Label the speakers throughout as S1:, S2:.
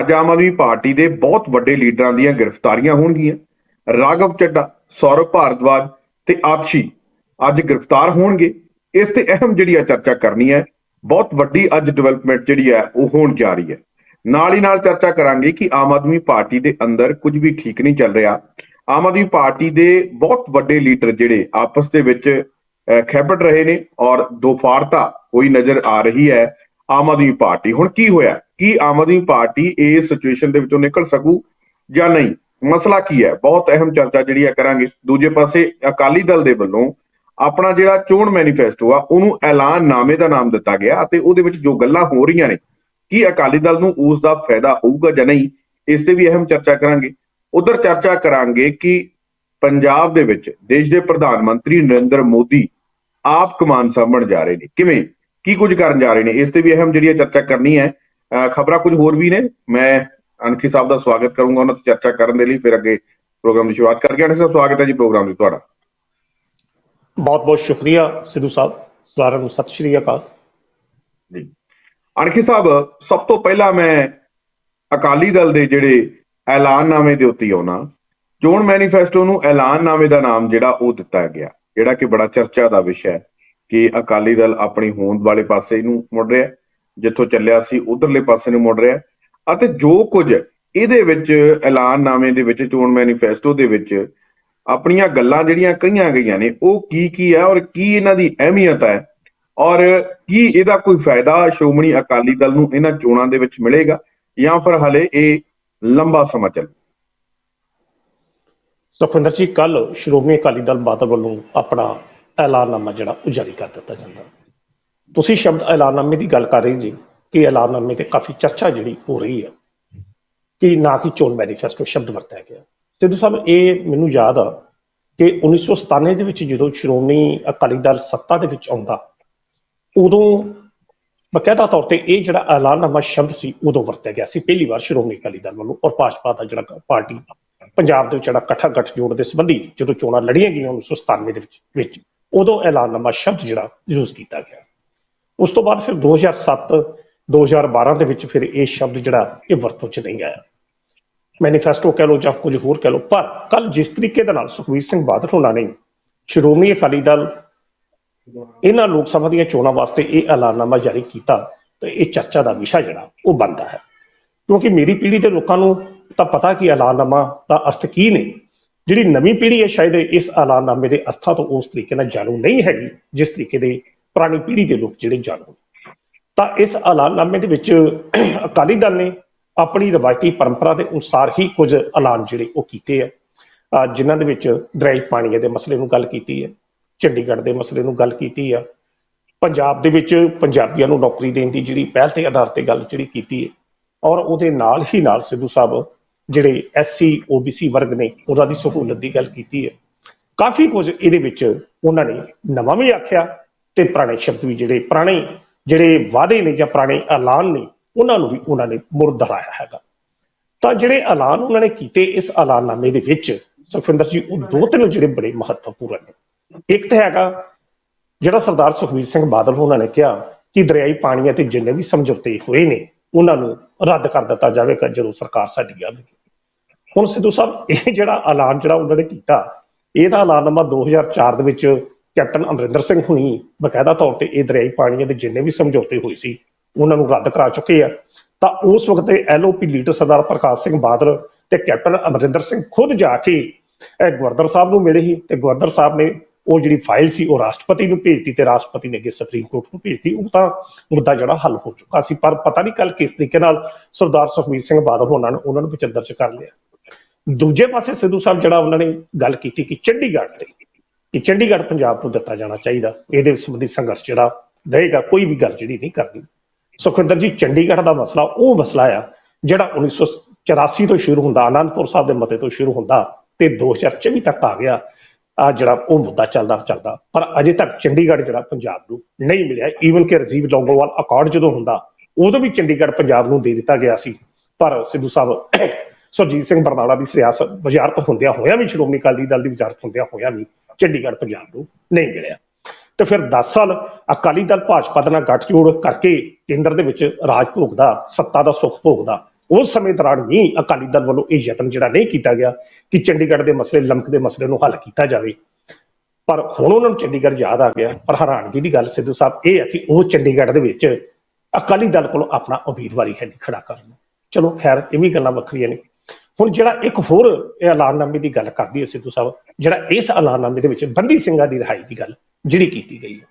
S1: ਅੱਜ ਆਮ ਆਦਮੀ ਪਾਰਟੀ ਦੇ ਬਹੁਤ ਵੱਡੇ ਲੀਡਰਾਂ ਦੀਆਂ ਗ੍ਰਿਫਤਾਰੀਆਂ ਹੋਣਗੀਆਂ। ਰਾਘਵ ਚੱਡਾ ਸੌਰਵ ਭਾਰਦਵਾਜ ਤੇ ਆਪਸੀ ਅੱਜ ਗ੍ਰਿਫਤਾਰ ਹੋਣਗੇ। ਇਸ ਤੇ ਅਹਿਮ ਜਿਹੜੀ ਆ ਚਰਚਾ ਕਰਨੀ ਹੈ ਬਹੁਤ ਵੱਡੀ ਅੱਜ ਡਿਵੈਲਪਮੈਂਟ ਜਿਹੜੀ ਹੈ ਉਹ ਹੋਣ ਜਾ ਰਹੀ ਹੈ। ਨਾਲ ਹੀ ਨਾਲ ਚਰਚਾ ਕਰਾਂਗੇ ਕਿ ਆਮ ਆਦਮੀ ਪਾਰਟੀ ਦੇ ਅੰਦਰ ਕੁਝ ਵੀ ਠੀਕ ਨਹੀਂ ਚੱਲ ਰਿਹਾ। ਆਮ ਆਦਮੀ ਪਾਰਟੀ ਦੇ ਬਹੁਤ ਵੱਡੇ ਲੀਡਰ ਜਿਹੜੇ ਆਪਸ ਦੇ ਵਿੱਚ ਅਹ, ਖੈਬੜ ਰਹੇ ਨੇ ਔਰ ਦੋਫਾਰਤਾ ਹੋਈ ਨਜ਼ਰ ਆ ਰਹੀ ਹੈ ਆਮ ਆਦਮੀ ਪਾਰਟੀ। ਹੁਣ ਕੀ ਹੋਇਆ? ਕੀ ਆਮ ਆਦਮੀ ਪਾਰਟੀ ਇਸ ਸਿਚੁਏਸ਼ਨ ਦੇ ਵਿੱਚੋਂ ਨਿਕਲ ਸਕੂ ਜਾਂ ਨਹੀਂ। ਮਸਲਾ ਕੀ ਹੈ? ਬਹੁਤ ਅਹਿਮ ਚਰਚਾ ਜਿਹੜੀ ਹੈ ਕਰਾਂਗੇ। ਦੂਜੇ ਪਾਸੇ ਅਕਾਲੀ ਦਲ ਦੇ ਵੱਲੋਂ ਆਪਣਾ ਜਿਹੜਾ ਚੋਣ ਮੈਨੀਫੈਸਟੋ ਆ, ਉਹਨੂੰ ਐਲਾਨ ਐਲਾਨਨਾਮੇ ਦਾ ਨਾਮ ਦਿੱਤਾ ਗਿਆ ਅਤੇ ਉਹਦੇ ਵਿੱਚ ਜੋ ਗੱਲਾਂ ਹੋ ਰਹੀਆਂ ਨੇ, ਕੀ ਅਕਾਲੀ ਦਲ ਨੂੰ ਉਸ ਦਾ ਫਾਇਦਾ ਹੋਊਗਾ ਜਾਂ ਨਹੀਂ, ਇਸ ਤੇ ਵੀ ਅਹਿਮ ਚਰਚਾ ਕਰਾਂਗੇ। ਉਧਰ ਚਰਚਾ ਕਰਾਂਗੇ ਕਿ ਪੰਜਾਬ ਦੇ ਵਿੱਚ ਦੇਸ਼ ਦੇ ਪ੍ਰਧਾਨ ਮੰਤਰੀ ਨਰਿੰਦਰ ਮੋਦੀ ਆਪ ਕਮਾਨ ਸਾਂਭਣ ਜਾ ਰਹੇ ਨੇ। ਕਿਵੇਂ? ਕੀ ਕੁਝ ਕਰਨ ਜਾ ਰਹੇ ਨੇ? ਇਸ ਤੇ ਵੀ ਅਹਿਮ ਜਿਹੜੀ ਹੈ ਚਰਚਾ ਕਰਨੀ ਹੈ। ਖਬਰਾਂ ਕੁਝ ਹੋਰ ਵੀ ਨੇ। ਮੈਂ ਅਨਖੀ ਸਾਹਿਬ ਦਾ ਸਵਾਗਤ ਕਰੂੰਗਾ ਉਹਨਾਂ ਤੇ ਚਰਚਾ ਕਰਨ ਦੇ ਲਈ ਫਿਰ ਅੱਗੇ ਪ੍ਰੋਗਰਾਮ ਦੀ ਸ਼ੁਰੂਆਤ ਕਰਕੇ ਅਨਖੀ ਸਾਹਿਬ ਸਵਾਗਤ ਹੈ ਜੀ ਪ੍ਰੋਗਰਾਮ ਵਿੱਚ ਤੁਹਾਡਾ।
S2: ਬਹੁਤ ਬਹੁਤ ਸ਼ੁਕਰੀਆ ਸਿੱਧੂ ਸਾਹਿਬ। ਸਾਰਿਆਂ ਨੂੰ ਸਤਿ ਸ਼੍ਰੀ ਅਕਾਲ।
S1: ਜੀ। ਅਣਖੀ ਸਾਹਿਬ ਸਭ ਤੋਂ ਪਹਿਲਾਂ ਮੈਂ ਅਕਾਲੀ ਦਲ ਦੇ ਜਿਹੜੇ ਐਲਾਨਨਾਮੇ ਦੇ ਉੱਤੇ ਆਉਣਾ। ਚੋਣ ਮੈਨੀਫੈਸਟੋ ਨੂੰ ਐਲਾਨਨਾਮੇ ਦਾ ਨਾਮ ਜਿਹੜਾ ਉਹ ਦਿੱਤਾ ਗਿਆ ਜਿਹੜਾ ਕਿ ਬੜਾ ਚਰਚਾ ਦਾ ਵਿਸ਼ਾ ਹੈ ਕਿ ਅਕਾਲੀ ਦਲ ਆਪਣੀ ਹੋਂਦ ਵਾਲੇ ਪਾਸੇ ਨੂੰ ਮੁੜ ਰਿਹਾ ਹੈ, ਜਿੱਥੋਂ ਚੱਲਿਆ ਸੀ, ਉਧਰਲੇ ਪਾਸੇ ਨੂੰ ਮੁੜ ਰਿਹਾ। ਅਤੇ ਜੋ ਕੁਝ ਇਹਦੇ ਵਿੱਚ ਐਲਾਨਨਾਮੇ ਦੇ ਵਿੱਚ, ਚੋਣ ਮੈਨੀਫੈਸਟੋ ਦੇ ਵਿੱਚ ਆਪਣੀਆਂ ਗੱਲਾਂ ਜਿਹੜੀਆਂ ਕਹੀਆਂ ਗਈਆਂ ਨੇ, ਉਹ ਕੀ ਕੀ ਹੈ ਔਰ ਕੀ ਇਹਨਾਂ ਦੀ ਅਹਿਮੀਅਤ ਹੈ ਔਰ ਕੀ ਇਹਦਾ ਕੋਈ ਫਾਇਦਾ ਸ਼੍ਰੋਮਣੀ ਅਕਾਲੀ ਦਲ ਨੂੰ ਇਹਨਾਂ ਚੋਣਾਂ ਦੇ ਵਿੱਚ ਮਿਲੇਗਾ ਜਾਂ ਫਿਰ ਹਲੇ ਇਹ ਲੰਬਾ ਸਮਾਂ ਚੱਲ
S2: ਸੁਖਵਿੰਦਰ ਜੀ ਕੱਲ ਸ਼੍ਰੋਮਣੀ ਅਕਾਲੀ ਦਲ ਬਾਦਲ ਵੱਲੋਂ ਆਪਣਾ ਐਲਾਨਨਾਮਾ ਜਿਹੜਾ ਉਹ ਜਾਰੀ ਕਰ ਦਿੱਤਾ ਜਾਂਦਾ। ਤੁਸੀਂ ਸ਼ਬਦ ਐਲਾਨਨਾਮੇ ਦੀ ਗੱਲ ਕਰ ਰਹੇ ਜੀ, ਕਿ ਐਲਾਨਨਾਮੇ ਤੇ ਕਾਫੀ ਚਰਚਾ ਜਿਹੜੀ ਹੋ ਰਹੀ ਹੈ, ਕਿ ਨਾ ਕਿ ਚੋਣ ਮੈਨੀਫੈਸਟੋ ਸ਼ਬਦ ਵਰਤਿਆ ਗਿਆ। ਸਿੱਧੂ ਸਾਹਿਬ, ਇਹ ਮੈਨੂੰ ਯਾਦ ਆ ਕਿ 1997 ਦੇ ਵਿੱਚ ਜਦੋਂ ਸ਼੍ਰੋਮਣੀ ਅਕਾਲੀ ਦਲ ਸੱਤਾ ਦੇ ਵਿੱਚ ਆਉਂਦਾ, ਉਦੋਂ ਬਕਾਇਦਾ ਤੌਰ ਤੇ ਇਹ ਜਿਹੜਾ ਐਲਾਨਨਾਮਾ ਸ਼ਬਦ ਸੀ, ਉਦੋਂ ਵਰਤਿਆ ਗਿਆ ਸੀ। ਪਹਿਲੀ ਵਾਰ ਸ਼੍ਰੋਮਣੀ ਅਕਾਲੀ ਦਲ ਵੱਲੋਂ ਔਰ ਭਾਜਪਾ ਦਾ ਜਿਹੜਾ ਪਾਰਟੀ, ਪੰਜਾਬ ਦੇ ਵਿੱਚ ਜਿਹੜਾ ਇਕੱਠਾ ਗੱਠਜੋੜ ਦੇ ਸੰਬੰਧੀ ਜਦੋਂ ਚੋਣਾਂ ਲੜੀਆਂ ਗਈਆਂ 1997 ਦੇ ਵਿੱਚ ਵਿੱਚ ਉਦੋਂ ਐਲਾਨਨਾਮਾ ਸ਼ਬਦ ਜਿਹੜਾ ਯੂਜ਼ ਕੀਤਾ ਗਿਆ। ਉਸ ਤੋਂ ਬਾਅਦ ਫਿਰ 2007 2012 ਦੇ ਵਿੱਚ ਫਿਰ ਇਹ ਸ਼ਬਦ ਜਿਹੜਾ, ਇਹ ਵਰਤੋਂ 'ਚ ਨਹੀਂ ਆਇਆ। ਮੈਨੀਫੈਸਟੋ ਕਹਿ ਲਓ ਜਾਂ ਕੁਝ ਹੋਰ ਕਹਿ ਲਓ, ਪਰ ਕੱਲ ਜਿਸ ਤਰੀਕੇ ਦੇ ਨਾਲ ਸੁਖਬੀਰ ਸਿੰਘ ਬਾਦਲ ਹੋਣਾ ਨੇ, ਸ਼੍ਰੋਮਣੀ ਅਕਾਲੀ ਦਲ ਇਹਨਾਂ ਲੋਕ ਸਭਾ ਦੀਆਂ ਚੋਣਾਂ ਵਾਸਤੇ ਇਹ ਐਲਾਨਨਾਮਾ ਜਾਰੀ ਕੀਤਾ ਤੇ ਇਹ ਚਰਚਾ ਦਾ ਵਿਸ਼ਾ ਜਿਹੜਾ, ਉਹ ਬਣਦਾ ਹੈ। ਕਿਉਂਕਿ ਮੇਰੀ ਪੀੜ੍ਹੀ ਦੇ ਲੋਕਾਂ ਨੂੰ ਤਾਂ ਪਤਾ ਕਿ ਐਲਾਨਨਾਮਾ ਦਾ ਅਰਥ ਕੀ ਨੇ। ਜਿਹੜੀ ਨਵੀਂ ਪੀੜ੍ਹੀ ਹੈ, ਸ਼ਾਇਦ ਇਸ ਐਲਾਨਨਾਮੇ ਦੇ ਅਰਥਾਂ ਤੋਂ ਉਸ ਤਰੀਕੇ ਨਾਲ ਜਾਣੂ ਨਹੀਂ ਹੈਗੀ, ਜਿਸ ਤਰੀਕੇ ਦੇ ਪੁਰਾਣੀ ਪੀੜ੍ਹੀ ਦੇ ਲੋਕ ਜਿਹੜੇ ਜਾਣੂ ਤਾਂ ਇਸ ਐਲਾਨਨਾਮੇ ਦੇ ਵਿੱਚ ਅਕਾਲੀ ਦਲ ਨੇ ਆਪਣੀ ਰਵਾਇਤੀ ਪਰੰਪਰਾ ਦੇ ਅਨੁਸਾਰ ਹੀ ਕੁਝ ਐਲਾਨ ਜਿਹੜੇ ਉਹ ਕੀਤੇ ਆ। ਅਹ ਜਿਨ੍ਹਾਂ ਦੇ ਵਿੱਚ ਡਰਾਈ ਪਾਣੀ ਦੇ ਮਸਲੇ ਨੂੰ ਗੱਲ ਕੀਤੀ ਹੈ, ਚੰਡੀਗੜ੍ਹ ਦੇ ਮਸਲੇ ਨੂੰ ਗੱਲ ਕੀਤੀ ਆ, ਪੰਜਾਬ ਦੇ ਵਿੱਚ ਪੰਜਾਬੀਆਂ ਨੂੰ ਨੌਕਰੀ ਦੇਣ ਦੀ ਜਿਹੜੀ ਪਹਿਲ ਤੇ ਆਧਾਰ ਤੇ ਗੱਲ ਜਿਹੜੀ ਕੀਤੀ ਹੈ ਔਰ ਉਹਦੇ ਨਾਲ ਹੀ ਨਾਲ ਸਿੱਧੂ ਸਾਹਿਬ ਜਿਹੜੇ ਐਸਸੀ ਓਬੀਸੀ ਵਰਗ ਨੇ ਉਹਨਾਂ ਦੀ ਸਹੂਲਤ ਦੀ ਗੱਲ ਕੀਤੀ ਹੈ। ਕਾਫੀ ਕੁਝ ਇਹਦੇ ਵਿੱਚ ਉਹਨਾਂ ਨੇ ਨਵਾਂ ਵੀ ਆਖਿਆ ਤੇ ਪੁਰਾਣੇ ਸ਼ਬਦ ਵੀ ਜਿਹੜੇ ਪੁਰਾਣੇ, ਜਿਹੜੇ ਵਾਅਦੇ ਨੇ ਜਾਂ ਪੁਰਾਣੇ ਐਲਾਨ ਨੇ, ਉਹਨਾਂ ਨੂੰ ਵੀ ਉਹਨਾਂ ਨੇ ਮੁੜ ਦੁਹਰਾਇਆ ਹੈਗਾ। ਤਾਂ ਜਿਹੜੇ ਐਲਾਨ ਉਹਨਾਂ ਨੇ ਕੀਤੇ ਇਸ ਐਲਾਨਨਾਮੇ ਦੇ ਵਿੱਚ, ਸੁਖਵਿੰਦਰ ਜੀ, ਉਹ ਦੋ ਤਿੰਨ ਜਿਹੜੇ ਬੜੇ ਮਹੱਤਵਪੂਰਨ ਨੇ। ਇੱਕ ਤਾਂ ਹੈਗਾ, ਜਿਹੜਾ ਸਰਦਾਰ ਸੁਖਬੀਰ ਸਿੰਘ ਬਾਦਲ ਉਹਨਾਂ ਨੇ ਕਿਹਾ ਕਿ ਦਰਿਆਈ ਪਾਣੀਆਂ ਤੇ ਜਿੰਨੇ ਵੀ ਸਮਝੌਤੇ ਹੋਏ ਨੇ, ਉਹਨਾਂ ਨੂੰ ਰੱਦ ਕਰ ਦਿੱਤਾ ਜਾਵੇਗਾ ਜਦੋਂ ਸਰਕਾਰ ਸਾਡੀ ਆਵੇਗੀ। ਹੁਣ ਸਿੱਧੂ ਸਾਹਿਬ, ਇਹ ਜਿਹੜਾ ਐਲਾਨ ਜਿਹੜਾ ਉਹਨਾਂ ਨੇ ਕੀਤਾ, ਇਹਦਾ ਐਲਾਨਨਾਮਾ 2004 ਦੇ ਵਿੱਚ ਕੈਪਟਨ ਅਮਰਿੰਦਰ ਸਿੰਘ ਹੁਣੀ ਬਕਾਇਦਾ ਤੌਰ ਤੇ ਇਹ ਦਰਿਆਈ ਪਾਣੀਆਂ ਦੇ ਜਿੰਨੇ ਵੀ ਸਮਝੌਤੇ ਹੋਏ ਸੀ, ਉਹਨਾਂ ਨੂੰ ਰੱਦ ਕਰਾ ਚੁੱਕੇ ਆ। ਤਾਂ ਉਸ ਵਕਤ ਦੇ ਐਲਓਪੀ ਲੀਡਰ ਸਰਦਾਰ ਪ੍ਰਕਾਸ਼ ਸਿੰਘ ਬਾਦਲ ਤੇ ਕੈਪਟਨ ਅਮਰਿੰਦਰ ਸਿੰਘ ਖੁਦ ਜਾ ਕੇ ਇਹ ਗਵਰਨਰ ਸਾਹਿਬ ਨੂੰ ਮਿਲੇ ਸੀ ਤੇ ਗਵਰਨਰ ਸਾਹਿਬ ਨੇ ਉਹ ਜਿਹੜੀ ਫਾਈਲ ਸੀ ਉਹ ਰਾਸ਼ਟਰਪਤੀ ਨੂੰ ਭੇਜਤੀ ਤੇ ਰਾਸ਼ਟਰਪਤੀ ਨੇ ਅੱਗੇ ਸੁਪਰੀਮ ਕੋਰਟ ਨੂੰ ਭੇਜਤੀ ਉਹ ਤਾਂ ਮੁੱਦਾ ਜਿਹੜਾ ਹੱਲ ਹੋ ਚੁੱਕਾ ਸੀ, ਪਰ ਪਤਾ ਨਹੀਂ ਕੱਲ ਕਿਸ ਤਰੀਕੇ ਨਾਲ ਸਰਦਾਰ ਸੁਖਬੀਰ ਸਿੰਘ ਬਾਦਲ ਹੋਣਾ ਨੇ ਉਹਨਾਂ ਨੂੰ ਵਿੱਚ ਅੰਦਰ ਚ ਕਰ ਲਿਆ। ਦੂਜੇ ਪਾਸੇ ਸਿੱਧੂ ਸਾਹਿਬ ਜਿਹੜਾ ਉਹਨਾਂ ਨੇ ਗੱਲ ਕੀਤੀ ਕਿ ਚੰਡੀਗੜ੍ਹ ਤੇ ਕਿ ਚੰਡੀਗੜ੍ਹ ਪੰਜਾਬ ਨੂੰ ਦਿੱਤਾ ਜਾਣਾ ਚਾਹੀਦਾ। ਇਹਦੇ ਸੰਬੰਧੀ ਸੰਘਰਸ਼ ਜਿਹੜਾ ਰਹੇਗਾ, ਕੋਈ ਵੀ ਗੱਲ ਜਿਹੜੀ ਨਹੀਂ ਕਰਨੀ। ਸੁਖਵਿੰਦਰ ਜੀ, ਚੰਡੀਗੜ੍ਹ ਦਾ ਮਸਲਾ ਉਹ ਮਸਲਾ ਆ ਜਿਹੜਾ 1984 ਤੋਂ ਸ਼ੁਰੂ ਹੁੰਦਾ ਆਨੰਦਪੁਰ ਸਾਹਿਬ ਦੇ ਮਤੇ ਤੋਂ ਸ਼ੁਰੂ ਹੁੰਦਾ ਤੇ 2024 ਤੱਕ ਆ ਗਿਆ। ਆ ਜਿਹੜਾ ਉਹ ਮੁੱਦਾ ਚੱਲਦਾ ਚੱਲਦਾ। ਪਰ ਅਜੇ ਤੱਕ ਚੰਡੀਗੜ੍ਹ ਜਿਹੜਾ ਪੰਜਾਬ ਨੂੰ ਨਹੀਂ ਮਿਲਿਆ। ਈਵਨ ਕਿ ਰਜੀਵ ਲੌਂਗੋਵਾਲ ਅਕਾਰਡ ਜਦੋਂ ਹੁੰਦਾ, ਉਦੋਂ ਵੀ ਚੰਡੀਗੜ੍ਹ ਪੰਜਾਬ ਨੂੰ ਦੇ ਦਿੱਤਾ ਗਿਆ ਸੀ। ਪਰ ਸਿੱਧੂ ਸਾਹਿਬ, ਸੁਰਜੀਤ ਸਿੰਘ ਬਰਨਾਲਾ ਦੀ ਸਿਆਸਤ ਵਜ਼ਾਰਤ ਹੁੰਦਿਆਂ ਹੋਇਆਂ ਵੀ ਸ਼੍ਰੋਮਣੀ ਅਕਾਲੀ ਦਲ ਦੀ ਵਜ਼ਾਰਤ ਹੁੰਦਿਆਂ ਹੋਇਆਂ ਵੀ ਚੰਡੀਗੜ੍ਹ, ਪੰਜਾਬ ਨੂੰ ਨਹੀਂ ਮਿਲਿਆ। ਤੇ ਫਿਰ 10 ਸਾਲ ਅਕਾਲੀ ਦਲ ਭਾਜਪਾ ਦੇ ਨਾਲ ਗੱਠਜੋੜ ਕਰਕੇ ਕੇਂਦਰ ਦੇ ਵਿੱਚ ਰਾਜ ਭੋਗਦਾ, ਸੱਤਾ ਦਾ ਸੁੱਖ ਭੋਗਦਾ, ਉਸ ਸਮੇਂ ਦੌਰਾਨ ਵੀ ਅਕਾਲੀ ਦਲ ਵੱਲੋਂ ਇਹ ਯਤਨ ਜਿਹੜਾ ਨਹੀਂ ਕੀਤਾ ਗਿਆ ਕਿ ਚੰਡੀਗੜ੍ਹ ਦੇ ਮਸਲੇ ਲਮਕਦੇ ਮਸਲੇ ਨੂੰ ਹੱਲ ਕੀਤਾ ਜਾਵੇ। ਪਰ ਹੁਣ ਉਹਨਾਂ ਨੂੰ ਚੰਡੀਗੜ੍ਹ ਯਾਦ ਆ ਗਿਆ। ਪਰ ਹੈਰਾਨਗੀ ਦੀ ਗੱਲ ਸਿੱਧੂ ਸਾਹਿਬ ਇਹ ਹੈ ਕਿ ਉਹ ਚੰਡੀਗੜ੍ਹ ਦੇ ਵਿੱਚ ਅਕਾਲੀ ਦਲ ਕੋਲੋਂ ਆਪਣਾ ਉਮੀਦਵਾਰੀ ਹੈ ਨਹੀਂ ਖੜਾ ਕਰਨ ਨੂੰ। ਚਲੋ ਖੈਰ, ਇਹ ਵੀ ਗੱਲਾਂ ਵੱਖਰੀਆਂ ਨੇ। ਹੁਣ ਜਿਹੜਾ ਇੱਕ ਹੋਰ ਐਲਾਨਨਾਮੇ ਦੀ ਗੱਲ ਕਰਦੀ ਹੈ ਸਿੱਧੂ ਸਾਹਿਬ ਜਿਹੜਾ ਇਸ ਐਲਾਨਨਾਮੇ ਦੇ ਵਿੱਚ ਬੰਦੀ ਸਿੰਘਾਂ ਦੀ ਰਿਹਾਈ ਦੀ ਗੱਲ ਜਿਹੜੀ ਕੀਤੀ ਗਈ ਹੈ।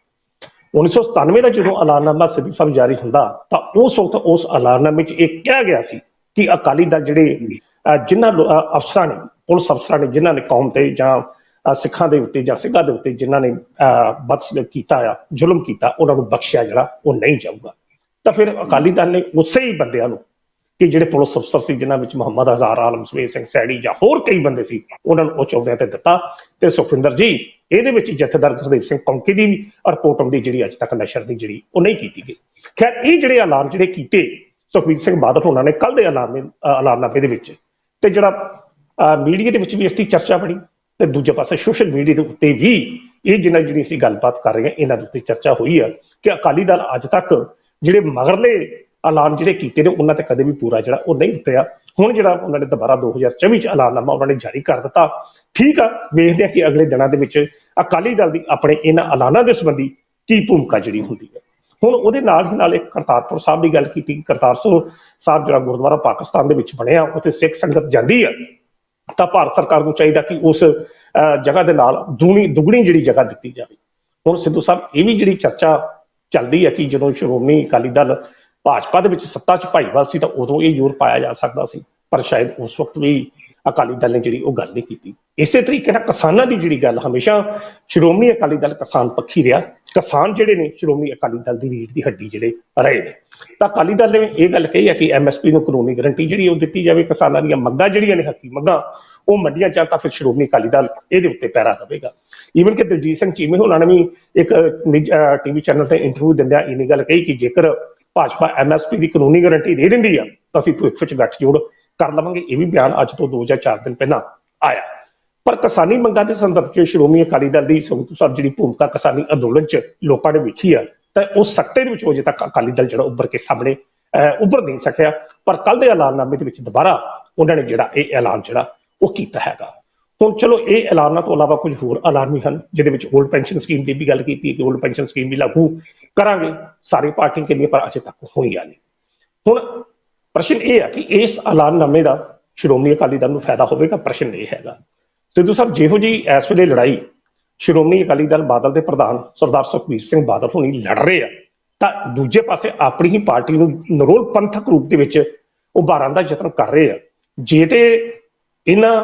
S2: 1997 ਦਾ ਜਦੋਂ ਐਲਾਨਨਾਮਾ ਸਿੱਧੂ ਸਾਹਿਬ ਜਾਰੀ ਹੁੰਦਾ ਤਾਂ ਉਸ ਵਕਤ ਉਸ ਐਲਾਨਨਾਮੇ 'ਚ ਇਹ ਕਿਹਾ ਗਿਆ ਸੀ ਕਿ ਅਕਾਲੀ ਦਲ ਜਿਹੜੇ ਅਹ, ਜਿਨ੍ਹਾਂ ਲੋ- ਅਹ, ਅਫਸਰਾਂ ਨੇ ਪੁਲਿਸ ਅਫਸਰਾਂ ਨੇ ਜਿਨ੍ਹਾਂ ਨੇ ਕੌਮ ਤੇ ਜਾਂ ਸਿੱਖਾਂ ਦੇ ਉੱਤੇ ਜਾਂ ਸਿੰਘਾਂ ਦੇ ਉੱਤੇ ਜਿਨ੍ਹਾਂ ਨੇ ਬਦਸਲੂਕ ਕੀਤਾ ਆ ਜ਼ੁਲਮ ਕੀਤਾ ਉਹਨਾਂ ਨੂੰ ਬਖਸ਼ਿਆ ਜਿਹੜਾ ਉਹ ਨਹੀਂ ਜਾਊਗਾ। ਤਾਂ ਫਿਰ ਅਕਾਲੀ ਦਲ ਨੇ ਉਸੇ ਹੀ ਬੰਦਿਆਂ ਨੂੰ ਕਿ ਜਿਹੜੇ ਪੁਲਿਸ ਅਫਸਰ ਸੀ, ਜਿਨ੍ਹਾਂ ਵਿੱਚ ਮੁਹੰਮਦ ਹਜ਼ਾਰ ਆਲਮ ਸਵੇਰ ਸਿੰਘ ਸੈਣੀ ਜਾਂ ਹੋਰ ਕਈ ਬੰਦੇ ਸੀ, ਉਹਨਾਂ ਨੂੰ ਉੱਚ ਅਹੁਦਿਆਂ ਤੇ ਦਿੱਤਾ। ਤੇ ਸੁਖਵਿੰਦਰ ਜੀ, ਇਹਦੇ ਵਿੱਚ ਜਥੇਦਾਰ ਗੁਰਦੇਵ ਸਿੰਘ ਕੌਂਕੇ ਦੀ ਵੀ ਰਿਪੋਰਟ ਆਉਂਦੀ, ਜਿਹੜੀ ਅੱਜ ਤੱਕ ਨਸ਼ਰ ਦੀ ਜਿਹੜੀ ਉਹ ਨਹੀਂ ਕੀਤੀ ਗਈ। ਖੈਰ, ਇਹ ਜਿਹੜੇ ਐਲਾਨ ਜਿਹੜੇ ਕੀਤੇ ਸੁਖਵੀਰ ਸਿੰਘ ਬਾਦਲ ਉਹਨਾਂ ਨੇ ਕੱਲ ਦੇ ਐਲਾਨ ਐਲਾਨਨਾਮੇ ਦੇ ਵਿੱਚ, ਤੇ ਜਿਹੜਾ ਮੀਡੀਆ ਦੇ ਵਿੱਚ ਵੀ ਇਸ ਦੀ ਚਰਚਾ ਬਣੀ, ਤੇ ਦੂਜੇ ਪਾਸੇ ਸੋਸ਼ਲ ਮੀਡੀਆ ਦੇ ਉੱਤੇ ਵੀ ਇਹ ਜਿੰਨਾ ਜਿਹੜੀ ਅਸੀਂ ਗੱਲਬਾਤ ਕਰ ਰਹੇ ਹਾਂ, ਇਹਨਾਂ ਦੇ ਉੱਤੇ ਚਰਚਾ ਹੋਈ ਆ ਕਿ ਅਕਾਲੀ ਦਲ ਅੱਜ ਤੱਕ ਜਿਹੜੇ ਮਗਰਲੇ ਐਲਾਨ ਜਿਹੜੇ ਕੀਤੇ ਨੇ ਉਹਨਾਂ ਤੇ ਕਦੇ ਵੀ ਪੂਰਾ ਜਿਹੜਾ ਉਹ ਨਹੀਂ ਉਤਰਿਆ। ਹੁਣ ਜਿਹੜਾ ਉਹਨਾਂ ਨੇ ਦੁਬਾਰਾ 2024 ਚ ਐਲਾਨਨਾਮਾ ਉਹਨਾਂ ਨੇ ਜਾਰੀ ਕਰ ਦਿੱਤਾ ਠੀਕ ਆ ਵੇਖਦੇ ਆ ਕਿ ਅਗਲੇ ਦਿਨਾਂ ਦੇ ਵਿੱਚ ਅਕਾਲੀ ਦਲ ਦੀ ਆਪਣੇ ਇਹਨਾਂ ਐਲਾਨਾਂ ਦੇ ਸੰਬੰਧੀ ਕੀ ਭੂਮਿਕਾ ਜਿਹੜੀ ਹੁੰਦੀ ਹੈ। ਹੁਣ ਉਹਦੇ ਨਾਲ ਹੀ ਨਾਲ ਇੱਕ ਕਰਤਾਰਪੁਰ ਸਾਹਿਬ ਦੀ ਗੱਲ ਕੀਤੀ ਕਰਤਾਰਪੁਰ ਸਾਹਿਬ ਜਿਹੜਾ ਗੁਰਦੁਆਰਾ ਪਾਕਿਸਤਾਨ ਦੇ ਵਿੱਚ ਬਣਿਆ ਉੱਥੇ ਸਿੱਖ ਸੰਗਤ ਜਾਂਦੀ ਹੈ ਤਾਂ ਭਾਰਤ ਸਰਕਾਰ ਨੂੰ ਚਾਹੀਦਾ ਕਿ ਉਸ ਅਹ, ਜਗ੍ਹਾ ਦੇ ਨਾਲ ਦੂਣੀ ਦੁਗਣੀ ਜਿਹੜੀ ਜਗ੍ਹਾ ਦਿੱਤੀ ਜਾਵੇ। ਹੁਣ ਸਿੱਧੂ ਸਾਹਿਬ ਇਹ ਵੀ ਜਿਹੜੀ ਚਰਚਾ ਚੱਲਦੀ ਹੈ ਕਿ ਜਦੋਂ ਸ਼੍ਰੋਮਣੀ ਅਕਾਲੀ ਦਲ ਭਾਜਪਾ ਦੇ ਵਿੱਚ ਸੱਤਾ 'ਚ ਭਾਈਵਾਲ ਸੀ ਤਾਂ ਉਦੋਂ ਇਹ ਜ਼ੋਰ ਪਾਇਆ ਜਾ ਸਕਦਾ ਸੀ, ਪਰ ਸ਼ਾਇਦ ਉਸ ਵਕਤ ਵੀ ਅਕਾਲੀ ਦਲ ਨੇ ਜਿਹੜੀ ਉਹ ਗੱਲ ਨਹੀਂ ਕੀਤੀ। ਇਸੇ ਤਰੀਕੇ ਨਾਲ ਕਿਸਾਨਾਂ ਦੀ ਜਿਹੜੀ ਗੱਲ ਹਮੇਸ਼ਾ ਸ਼੍ਰੋਮਣੀ ਅਕਾਲੀ ਦਲ ਕਿਸਾਨ ਪੱਖੀ ਰਿਹਾ, ਕਿਸਾਨ ਜਿਹੜੇ ਨੇ ਸ਼੍ਰੋਮਣੀ ਅਕਾਲੀ ਦਲ ਦੀ ਰੀੜ ਦੀ ਹੱਡੀ ਜਿਹੜੇ ਰਹੇ ਨੇ। ਤਾਂ ਅਕਾਲੀ ਦਲ ਨੇ ਇਹ ਗੱਲ ਕਹੀ ਹੈ ਕਿ ਐਮਐਸਪੀ ਨੂੰ ਕਾਨੂੰਨੀ ਗਾਰੰਟੀ ਜਿਹੜੀ ਉਹ ਦਿੱਤੀ ਜਾਵੇ, ਕਿਸਾਨਾਂ ਦੀਆਂ ਮੰਗਾਂ ਜਿਹੜੀਆਂ ਨੇ ਹੱਕੀ ਮੰਗਾਂ, ਉਹ ਮੰਡੀਆਂ ਜਾਂ ਤਾਂ ਫਿਰ ਸ਼੍ਰੋਮਣੀ ਅਕਾਲੀ ਦਲ ਇਹਦੇ ਉੱਤੇ ਪੈਰਾ ਦੇਵੇਗਾ। ਈਵਨ ਕਿ ਦਲਜੀਤ ਸਿੰਘ ਚੀਮੇ ਹੋਣਾ ਨੇ ਵੀ ਇੱਕ ਟੀਵੀ ਚੈਨਲ ਤੇ ਇੰਟਰਵਿਊ ਦਿੰਦਿਆਂ ਇਹਨੀ ਗੱਲ ਕਹੀ ਕਿ ਜੇਕਰ ਭਾਜਪਾ ਐਮਐਸਪੀ ਦੀ ਕਾਨੂੰਨੀ ਗਾਰੰਟੀ ਦੇ ਦਿੰਦੀ ਆ ਤਾਂ ਅਸੀਂ ਭਵਿੱਖ ਵਿੱਚ ਗੱਠਜੋੜ ਕਰ ਲਵਾਂਗੇ। ਇਹ ਵੀ ਬਿਆਨ ਅੱਜ ਤੋਂ 2 ਜਾਂ 4 ਦਿਨ ਪਹਿਲਾਂ ਆਇਆ। ਪਰ ਕਿਸਾਨੀ ਮੰਗਾਂ ਦੇ ਸੰਦਰਭ 'ਚ ਸ਼੍ਰੋਮਣੀ ਅਕਾਲੀ ਦਲ ਦੀ ਸੰਗਤ ਸਾਹਿਬ ਜਿਹੜੀ ਭੂਮਿਕਾ ਕਿਸਾਨੀ ਅੰਦੋਲਨ 'ਚ ਲੋਕਾਂ ਨੇ ਵੇਖੀ ਆ ਤਾਂ ਉਹ ਸੱਤੇ ਦੇ ਵਿੱਚ ਅਜੇ ਤੱਕ ਅਕਾਲੀ ਦਲ ਜਿਹੜਾ ਉੱਭਰ ਕੇ ਸਾਹਮਣੇ ਅਹ, ਉੱਭਰ ਨਹੀਂ ਸਕਿਆ। ਪਰ ਕੱਲ ਦੇ ਐਲਾਨਨਾਮੇ ਦੇ ਵਿੱਚ ਦੁਬਾਰਾ ਉਹਨਾਂ ਨੇ ਜਿਹੜਾ ਇਹ ਐਲਾਨ ਜਿਹੜਾ ਉਹ ਕੀਤਾ ਹੈਗਾ। ਹੁਣ ਚਲੋ ਇਹ ਐਲਾਨਾਂ ਤੋਂ ਇਲਾਵਾ ਕੁਝ ਹੋਰ ਐਲਾਨ ਵੀ ਹਨ ਜਿਹਦੇ ਵਿੱਚ 올ਡ ਪੈਨਸ਼ਨ ਸਕੀਮ ਦੀ ਵੀ ਗੱਲ ਕੀਤੀ ਹੈ ਕਿ 올ਡ ਪੈਨਸ਼ਨ ਸਕੀਮ ਵੀ ਲਾਗੂ ਕਰਾਂਗੇ, ਸਾਰੀ ਪਾਰਟੀਆਂ ਕੇ ਲਈ ਪਰ ਅਜੇ ਤੱਕ ਹੋਈਆਂ ਨਹੀਂ। ਹੁਣ ਪ੍ਰਸ਼ਨ ਇਹ ਆ ਕਿ ਇਸ ਐਲਾਨਨਾਮੇ ਦਾ ਸ਼੍ਰੋਮਣੀ ਅਕਾਲੀ ਦਲ ਨੂੰ ਫਾਇਦਾ ਹੋਵੇਗਾ? ਪ੍ਰਸ਼ਨ ਇਹ ਹੈਗਾ। ਸਿੱਧੂ ਸਾਹਿਬ, ਜਿਹੋ ਜੀ ਇਸ ਵੇਲੇ ਲੜਾਈ ਸ਼੍ਰੋਮਣੀ ਅਕਾਲੀ ਦਲ ਬਾਦਲ ਦੇ ਪ੍ਰਧਾਨ ਸਰਦਾਰ ਸੁਖਬੀਰ ਸਿੰਘ ਬਾਦਲ ਹੁਣੀ ਲੜ ਰਹੇ ਆ, ਤਾਂ ਦੂਜੇ ਪਾਸੇ ਆਪਣੀ ਹੀ ਪਾਰਟੀ ਨੂੰ ਨਰੋਲ ਪੰਥਕ ਰੂਪ ਦੇ ਵਿੱਚ ਉਭਾਰਨ ਦਾ ਯਤਨ ਕਰ ਰਹੇ ਆ। ਜੇ ਤੇ ਇਹਨਾਂ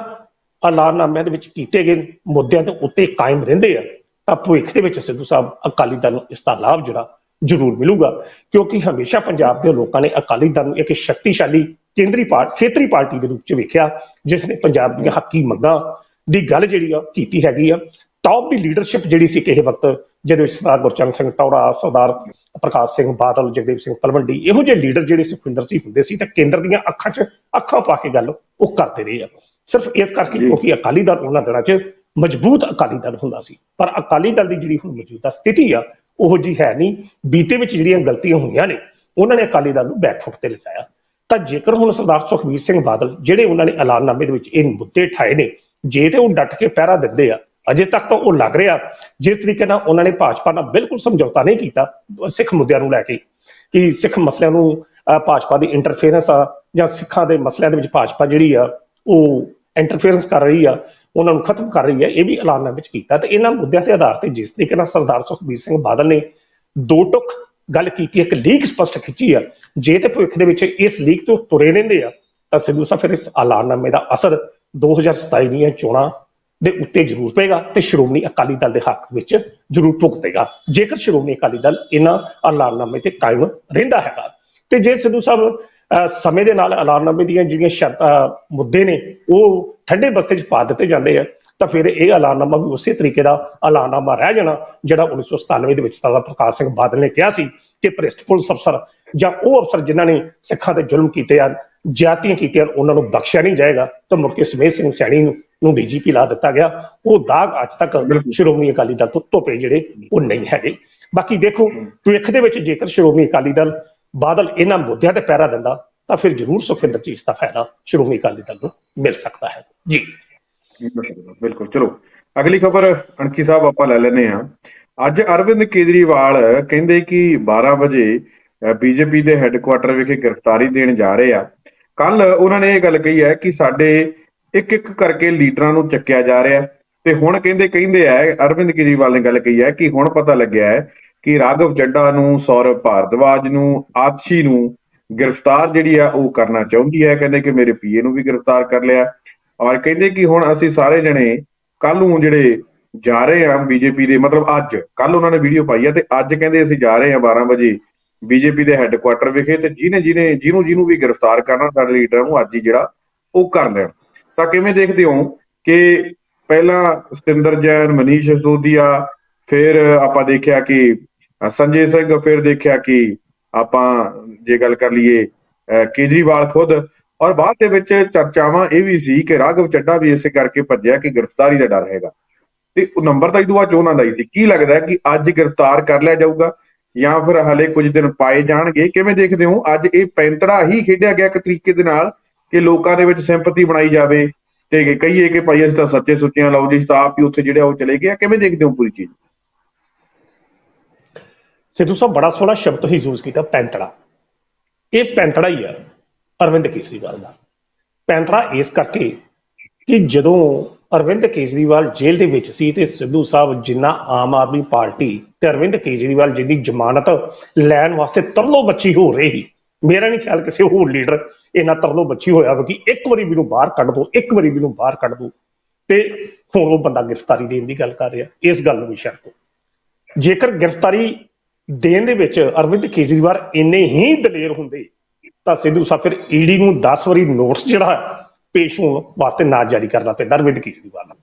S2: ਐਲਾਨਨਾਮਿਆਂ ਦੇ ਵਿੱਚ ਕੀਤੇ ਗਏ ਮੁੱਦਿਆਂ ਦੇ ਉੱਤੇ ਕਾਇਮ ਰਹਿੰਦੇ ਆ ਤਾਂ ਭਵਿੱਖ ਦੇ ਵਿੱਚ ਸਿੱਧੂ ਸਾਹਿਬ ਅਕਾਲੀ ਦਲ ਨੂੰ ਇਸ ਦਾ ਲਾਭ ਜਿਹੜਾ ਜ਼ਰੂਰ ਮਿਲੂਗਾ ਕਿਉਂਕਿ ਹਮੇਸ਼ਾ ਪੰਜਾਬ ਦੇ ਲੋਕਾਂ ਨੇ ਅਕਾਲੀ ਦਲ ਨੂੰ ਇੱਕ ਸ਼ਕਤੀਸ਼ਾਲੀ ਕੇਂਦਰੀ ਪਾਰਟੀ ਖੇਤਰੀ ਪਾਰਟੀ ਦੇ ਰੂਪ 'ਚ ਵੇਖਿਆ ਜਿਸ ਨੇ ਪੰਜਾਬ ਦੀਆਂ ਹੱਕੀ ਮੰਗਾਂ ਦੀ ਗੱਲ ਜਿਹੜੀ ਆ ਕੀਤੀ ਹੈਗੀ ਆ। ਟੌਪ ਦੀ ਲੀਡਰਸ਼ਿਪ ਜਿਹੜੀ ਸੀ ਕਿਸੇ ਵਕਤ ਜਿਹਦੇ ਵਿੱਚ ਸਰਦਾਰ ਗੁਰਚਰਨ ਸਿੰਘ ਟੌੜਾ ਸਰਦਾਰ ਪ੍ਰਕਾਸ਼ ਸਿੰਘ ਬਾਦਲ ਜਗਦੇਵ ਸਿੰਘ ਤਲਵੰਡੀ ਇਹੋ ਜਿਹੇ ਲੀਡਰ ਜਿਹੜੇ ਸੁਖਵਿੰਦਰ ਸਿੰਘ ਹੁੰਦੇ ਸੀ ਤਾਂ ਕੇਂਦਰ ਦੀਆਂ ਅੱਖਾਂ 'ਚ ਅੱਖਾਂ ਪਾ ਕੇ ਗੱਲ ਉਹ ਕਰਦੇ ਰਹੇ ਆ। ਸਿਰਫ ਇਸ ਕਰਕੇ ਕਿਉਂਕਿ ਅਕਾਲੀ ਦਲ ਉਹਨਾਂ ਦਿਨਾਂ 'ਚ ਮਜ਼ਬੂਤ ਅਕਾਲੀ ਦਲ ਹੁੰਦਾ ਸੀ। ਪਰ ਅਕਾਲੀ ਦਲ ਦੀ ਜਿਹੜੀ ਹੁਣ ਮੌਜੂਦਾ ਸਥਿਤੀ ਆ, ਉਹ ਜੀ ਹੈ ਨਹੀਂ। ਬੀਤੇ ਵਿੱਚ ਜਿਹੜੀਆਂ ਗਲਤੀਆਂ ਹੋਈਆਂ ਨੇ, ਉਹਨਾਂ ਨੇ ਅਕਾਲੀ ਦਲ ਨੂੰ ਬੈਕ ਫੁੱਟ ਤੇ ਲਿਜਾਇਆ। ਤਾਂ ਜੇਕਰ ਹੁਣ ਸਰਦਾਰ ਸੁਖਬੀਰ ਸਿੰਘ ਬਾਦਲ, ਜਿਹੜੇ ਉਹਨਾਂ ਨੇ ਐਲਾਨਨਾਮੇ ਦੇ ਵਿੱਚ ਇਹ ਮੁੱਦੇ ਠਾਏ ਨੇ, ਜੇ ਤੇ ਉਹ ਡਟ ਕੇ ਪਹਿਰਾ ਦਿੰਦੇ ਆ, ਅਜੇ ਤੱਕ ਤਾਂ ਉਹ ਲੱਗ ਰਿਹਾ। ਜਿਸ ਤਰੀਕੇ ਨਾਲ ਉਹਨਾਂ ਨੇ ਭਾਜਪਾ ਨਾਲ ਬਿਲਕੁਲ ਸਮਝੌਤਾ ਨਹੀਂ ਕੀਤਾ, ਸਿੱਖ ਮੁੱਦਿਆਂ ਨੂੰ ਲੈ ਕੇ, ਕਿ ਸਿੱਖ ਮਸਲਿਆਂ ਨੂੰ ਭਾਜਪਾ ਦੀ ਇੰਟਰਫੇਰੈਂਸ ਆ, ਜਾਂ ਸਿੱਖਾਂ ਦੇ ਮਸਲਿਆਂ ਦੇ ਵਿੱਚ ਭਾਜਪਾ ਜਿਹੜੀ ਆ, ਉਹ ਇੰਟਰਫੇਰੈਂਸ ਕਰ ਰਹੀ ਆ ਉਹਨਾਂ ਨੂੰ ਖਤਮ ਕਰ ਰਹੀ ਹੈ, ਇਹ ਵੀ ਐਲਾਨਾਂ ਵਿੱਚ ਕੀਤਾ। ਤੇ ਇਹਨਾਂ ਮੁੱਦਿਆਂ ਦੇ ਆਧਾਰ ਤੇ ਜਿਸ ਤਰੀਕੇ ਨਾਲ ਸਰਦਾਰ ਸੁਖਬੀਰ ਸਿੰਘ ਬਾਦਲ ਨੇ ਦੋ ਟੁਕ ਗੱਲ ਕੀਤੀ, ਇੱਕ ਲੀਕ ਸਪਸ਼ਟ ਖਿੱਚੀ ਆ। ਜੇ ਤੇ ਭਵਿੱਖ ਦੇ ਵਿੱਚ ਇਸ ਲੀਕ ਤੋਂ ਤੁਰੇ ਰਹਿੰਦੇ ਆ, ਤਾਂ ਸਿੱਧੂ ਸਾਹਿਬ ਫਿਰ ਇਸ ਐਲਾਨਨਾਮੇ ਦਾ ਅਸਰ 2027 ਦੀਆਂ ਚੋਣਾਂ ਦੇ ਉੱਤੇ ਜ਼ਰੂਰ ਪਏਗਾ ਤੇ ਸ਼੍ਰੋਮਣੀ ਅਕਾਲੀ ਦਲ ਦੇ ਹੱਕ ਵਿੱਚ ਜ਼ਰੂਰ ਭੁਗਤੇਗਾ। ਜੇਕਰ ਸ਼੍ਰੋਮਣੀ ਅਕਾਲੀ ਦਲ ਇਹਨਾਂ ਐਲਾਨਨਾਮੇ ਤੇ ਕਾਇਮ ਰਹਿੰਦਾ ਹੈਗਾ ਤੇ ਜੇ ਸਿੱਧੂ ਸਾਹਿਬ ਸਮੇਂ ਦੇ ਨਾਲ ਐਲਾਨਨਾਮੇ ਦੀਆਂ ਜਿਹੜੀਆਂ ਮੁੱਦੇ ਨੇ ਉਹ ਠੰਡੇ ਬਸਤੇ 'ਚ ਪਾ ਦਿੱਤੇ ਜਾਂਦੇ ਆ ਤਾਂ ਫਿਰ ਇਹ ਐਲਾਨਨਾਮਾ ਵੀ ਉਸੇ ਤਰੀਕੇ ਦਾ ਐਲਾਨਨਾਮਾ ਰਹਿ ਜਾਣਾ ਜਿਹੜਾ 1997 ਦੇ ਵਿੱਚ ਸਰਦਾਰ ਪ੍ਰਕਾਸ਼ ਸਿੰਘ ਬਾਦਲ ਨੇ ਕਿਹਾ ਸੀ ਕਿ ਭ੍ਰਿਸ਼ਟ ਪੁਲਿਸ ਅਫਸਰ ਜਾਂ ਉਹ ਅਫਸਰ ਜਿਨ੍ਹਾਂ ਨੇ ਸਿੱਖਾਂ ਤੇ ਜ਼ੁਲਮ ਕੀਤੇ ਹਨ ਜਾਤੀਆਂ ਕੀਤੀਆਂ ਹਨ, ਉਹਨਾਂ ਨੂੰ ਬਖਸ਼ਿਆ ਨਹੀਂ ਜਾਏਗਾ ਤਾਂ ਮੁੜ ਕੇ ਸਮੇਤ ਸਿੰਘ ਸੈਣੀ ਨੂੰ ਨੂੰ ਡੀਜੀਪੀ ਲਾ ਦਿੱਤਾ ਗਿਆ ਉਹ ਦਾਗ ਅੱਜ ਤੱਕ। ਸ਼੍ਰੋਮਣੀ ਅਕਾਲੀ ਦਲ ਤੋਂ ਧੋਪੇ ਜਿਹੜੇ ਉਹ ਨਹੀਂ ਹੈਗੇ ਬਾਕੀ ਦੇਖੋ ਭਵਿੱਖ ਦੇ ਵਿੱਚ ਜੇਕਰ ਸ਼੍ਰੋਮਣੀ ਅਕਾਲੀ ਦਲ ਬਾਦਲ ਇਹਨਾਂ ਮੁੱਦਿਆਂ ਤੇ ਪਹਿਰਾ ਦਿੰਦਾ, ਤਾਂ ਫਿਰ ਜ਼ਰੂਰ ਸੁਖਵਿੰਦਰ ਜੀ ਦਾ ਫਾਇਦਾ ਸ਼੍ਰੋਮਣੀ ਅਕਾਲੀ ਦਲ ਨੂੰ ਮਿਲ ਸਕਦਾ ਹੈ। ਜੀ।
S1: ਬਿਲਕੁਲ, ਚਲੋ। ਅਗਲੀ ਖਬਰ ਅਣਖੀ ਸਾਹਿਬ ਆਪਾਂ ਲੈ ਲੈਨੇ ਆ ਅੱਜ ਅਰਵਿੰਦ ਕੇਜਰੀਵਾਲ ਕਹਿੰਦੇ ਕਿ 12 ਵਜੇ ਬੀਜੇਪੀ ਦੇ ਹੈੱਡਕੁਆਟਰ ਵਿਖੇ ਗ੍ਰਿਫਤਾਰੀ ਦੇਣ ਜਾ ਰਹੇ ਆ। ਕੱਲ ਉਹਨਾਂ ਨੇ ਇਹ ਗੱਲ ਕਹੀ ਹੈ ਕਿ ਸਾਡੇ ਇੱਕ ਇੱਕ ਕਰਕੇ ਲੀਡਰਾਂ ਨੂੰ ਚੱਕਿਆ ਜਾ ਰਿਹਾ ਤੇ ਹੁਣ ਕਹਿੰਦੇ ਕਹਿੰਦੇ ਆ, ਅਰਵਿੰਦ ਕੇਜਰੀਵਾਲ ਨੇ ਗੱਲ ਕਹੀ ਹੈ ਕਿ ਹੁਣ ਪਤਾ ਲੱਗਿਆ ਹੈ ਕਿ ਰਾਘਵ ਚੱਡਾ ਨੂੰ, ਸੌਰਵ ਭਾਰਦਵਾਜ ਨੂੰ, ਆਤਸ਼ੀ ਨੂੰ ਗ੍ਰਿਫਤਾਰ ਜਿਹੜੀ ਆ ਉਹ ਕਰਨਾ ਚਾਹੁੰਦੀ ਹੈ। ਕਹਿੰਦੇ ਕਿ ਮੇਰੇ ਪੀਏ ਨੂੰ ਵੀ ਗ੍ਰਿਫਤਾਰ ਕਰ ਲਿਆ। ਔਰ ਕਹਿੰਦੇ ਕਿ ਹੁਣ ਅਸੀਂ ਸਾਰੇ ਜਣੇ ਕੱਲ ਨੂੰ ਜਿਹੜੇ ਜਾ ਰਹੇ ਆ ਬੀਜੇਪੀ ਦੇ, ਮਤਲਬ ਅੱਜ ਕੱਲ ਉਹਨਾਂ ਨੇ ਵੀਡੀਓ ਪਾਈ ਆ ਤੇ ਅੱਜ ਕਹਿੰਦੇ ਅਸੀਂ ਜਾ ਰਹੇ ਆ 12 ਵਜੇ ਬੀਜੇਪੀ ਦੇ ਹੈੱਡਕੁਆਟਰ ਵਿਖੇ ਤੇ ਜਿਹਨੇ ਜਿਹਨੇ, ਜਿਹਨੂੰ ਜਿਹਨੂੰ ਵੀ ਗ੍ਰਿਫਤਾਰ ਕਰਨਾ ਸਾਡੇ ਲੀਡਰਾਂ ਨੂੰ ਅੱਜ ਹੀ ਜਿਹੜਾ ਉਹ ਕਰ ਲੈਣ ਤਾਂ ਕਿਵੇਂ ਦੇਖਦੇ ਹੋ ਕਿ ਪਹਿਲਾਂ ਸਤਿੰਦਰ ਜੈਨ, ਮਨੀਸ਼ ਸਿਸੋਦੀਆ, ਫਿਰ ਆਪਾਂ ਦੇਖਿਆ ਕਿ ਸੰਜੇ ਸਿੰਘ ਫਿਰ ਦੇਖਿਆ ਕਿ ਆਪਾਂ ਜੇ ਗੱਲ ਕਰ ਲਈਏ ਅ, ਕੇਜਰੀਵਾਲ ਖੁਦ ਔਰ ਬਾਅਦ ਦੇ ਵਿੱਚ ਚਰਚਾਵਾਂ ਇਹ ਵੀ ਸੀ ਕਿ ਰਾਘਵ ਚੱਡਾ ਵੀ ਇਸੇ ਕਰਕੇ ਭੱਜਿਆ ਕਿ ਗ੍ਰਿਫਤਾਰੀ ਦਾ ਡਰ ਹੈਗਾ। ਤੇ ਉਹ ਨੰਬਰ ਤਾਂ ਇਦੋਂ ਬਾਅਦ ਚੋਣਾਂ ਦਾ ਹੀ ਸੀ। ਕੀ ਲੱਗਦਾ ਕਿ ਅੱਜ ਗ੍ਰਿਫਤਾਰ ਕਰ ਲਿਆ ਜਾਊਗਾ ਜਾਂ ਫਿਰ ਹਲੇ ਕੁਝ ਦਿਨ ਪਾਏ ਜਾਣਗੇ? ਕਿਵੇਂ ਦੇਖਦੇ ਹੋ? ਅੱਜ ਇਹ ਪੈਂਤੜਾ ਹੀ ਖੇਡਿਆ ਗਿਆ ਇੱਕ ਤਰੀਕੇ ਦੇ ਨਾਲ ਕਿ ਲੋਕਾਂ ਦੇ ਵਿੱਚ ਸਿੰਪਥੀ ਬਣਾਈ ਜਾਵੇ ਤੇ ਕਹੀਏ ਕਿ ਭਾਈ ਅਸੀਂ ਤਾਂ ਸੱਚੇ ਸੁੱਚਿਆਂ ਲਓ ਜੀ ਤਾਂ ਆਪ ਹੀ ਉੱਥੇ ਜਿਹੜੇ ਉਹ ਚਲੇ ਗਏ ਕਿਵੇਂ ਦੇਖਦੇ ਹੋ ਪੂਰੀ ਚੀਜ਼?
S2: ਸਿੱਧੂ ਸਾਹਿਬ ਬੜਾ ਸੋਹਣਾ ਸ਼ਬਦ ਹੀ ਯੂਜ਼ ਕੀਤਾ, ਪੈਂਤੜਾ। ਇਹ ਪੈਂਤੜਾ ਹੀ ਆ, ਅਰਵਿੰਦ ਕੇਜਰੀਵਾਲ ਦਾ। ਪੈਂਤੜਾ ਇਸ ਕਰਕੇ ਕਿ ਜਦੋਂ ਅਰਵਿੰਦ ਕੇਜਰੀਵਾਲ ਜੇਲ੍ਹ ਦੇ ਵਿੱਚ ਸੀ ਤੇ ਸਿੱਧੂ ਸਾਹਿਬ ਜਿੰਨਾ ਆਮ ਆਦਮੀ ਪਾਰਟੀ ਤੇ ਅਰਵਿੰਦ ਕੇਜਰੀਵਾਲ ਜਿਹਦੀ ਜ਼ਮਾਨਤ ਲੈਣ ਵਾਸਤੇ ਤਰਲੋ ਬੱਚੀ ਹੋ ਰਹੀ, ਮੇਰਾ ਨਹੀਂ ਖਿਆਲ ਕਿਸੇ ਹੋਰ ਲੀਡਰ ਇਹਨਾਂ ਤਰਲੋ ਬੱਚੀ ਹੋਇਆ ਕਿ ਇੱਕ ਵਾਰੀ ਵੀ ਨੂੰ ਬਾਹਰ ਕੱਢ ਦੋ, ਇੱਕ ਵਾਰੀ ਵੀ ਨੂੰ ਬਾਹਰ ਕੱਢ ਦੋ। ਤੇ ਹੁਣ ਉਹ ਬੰਦਾ ਗ੍ਰਿਫਤਾਰੀ ਦੇਣ ਦੀ ਗੱਲ ਕਰ ਰਿਹਾ, ਇਸ ਗੱਲ ਨੂੰ ਵੀ ਸ਼ਰਤ ਜੇਕਰ ਗ੍ਰਿਫਤਾਰੀ ਦੇਣ ਦੇ ਵਿੱਚ ਅਰਵਿੰਦ ਕੇਜਰੀਵਾਲ ਇੰਨੇ ਹੀ ਦਲੇਰ ਹੁੰਦੇ ਤਾਂ ਸਿੱਧੂ ਸਾਹਿਬ ਫਿਰ ਈਡੀ ਨੂੰ 10 ਵਾਰੀ ਨੋਟਿਸ ਜਿਹੜਾ ਪੇਸ਼ ਹੋਣ ਵਾਸਤੇ ਨਾ ਜਾਰੀ ਕਰਨਾ ਪੈਂਦਾ ਅਰਵਿੰਦ ਕੇਜਰੀਵਾਲ ਨੂੰ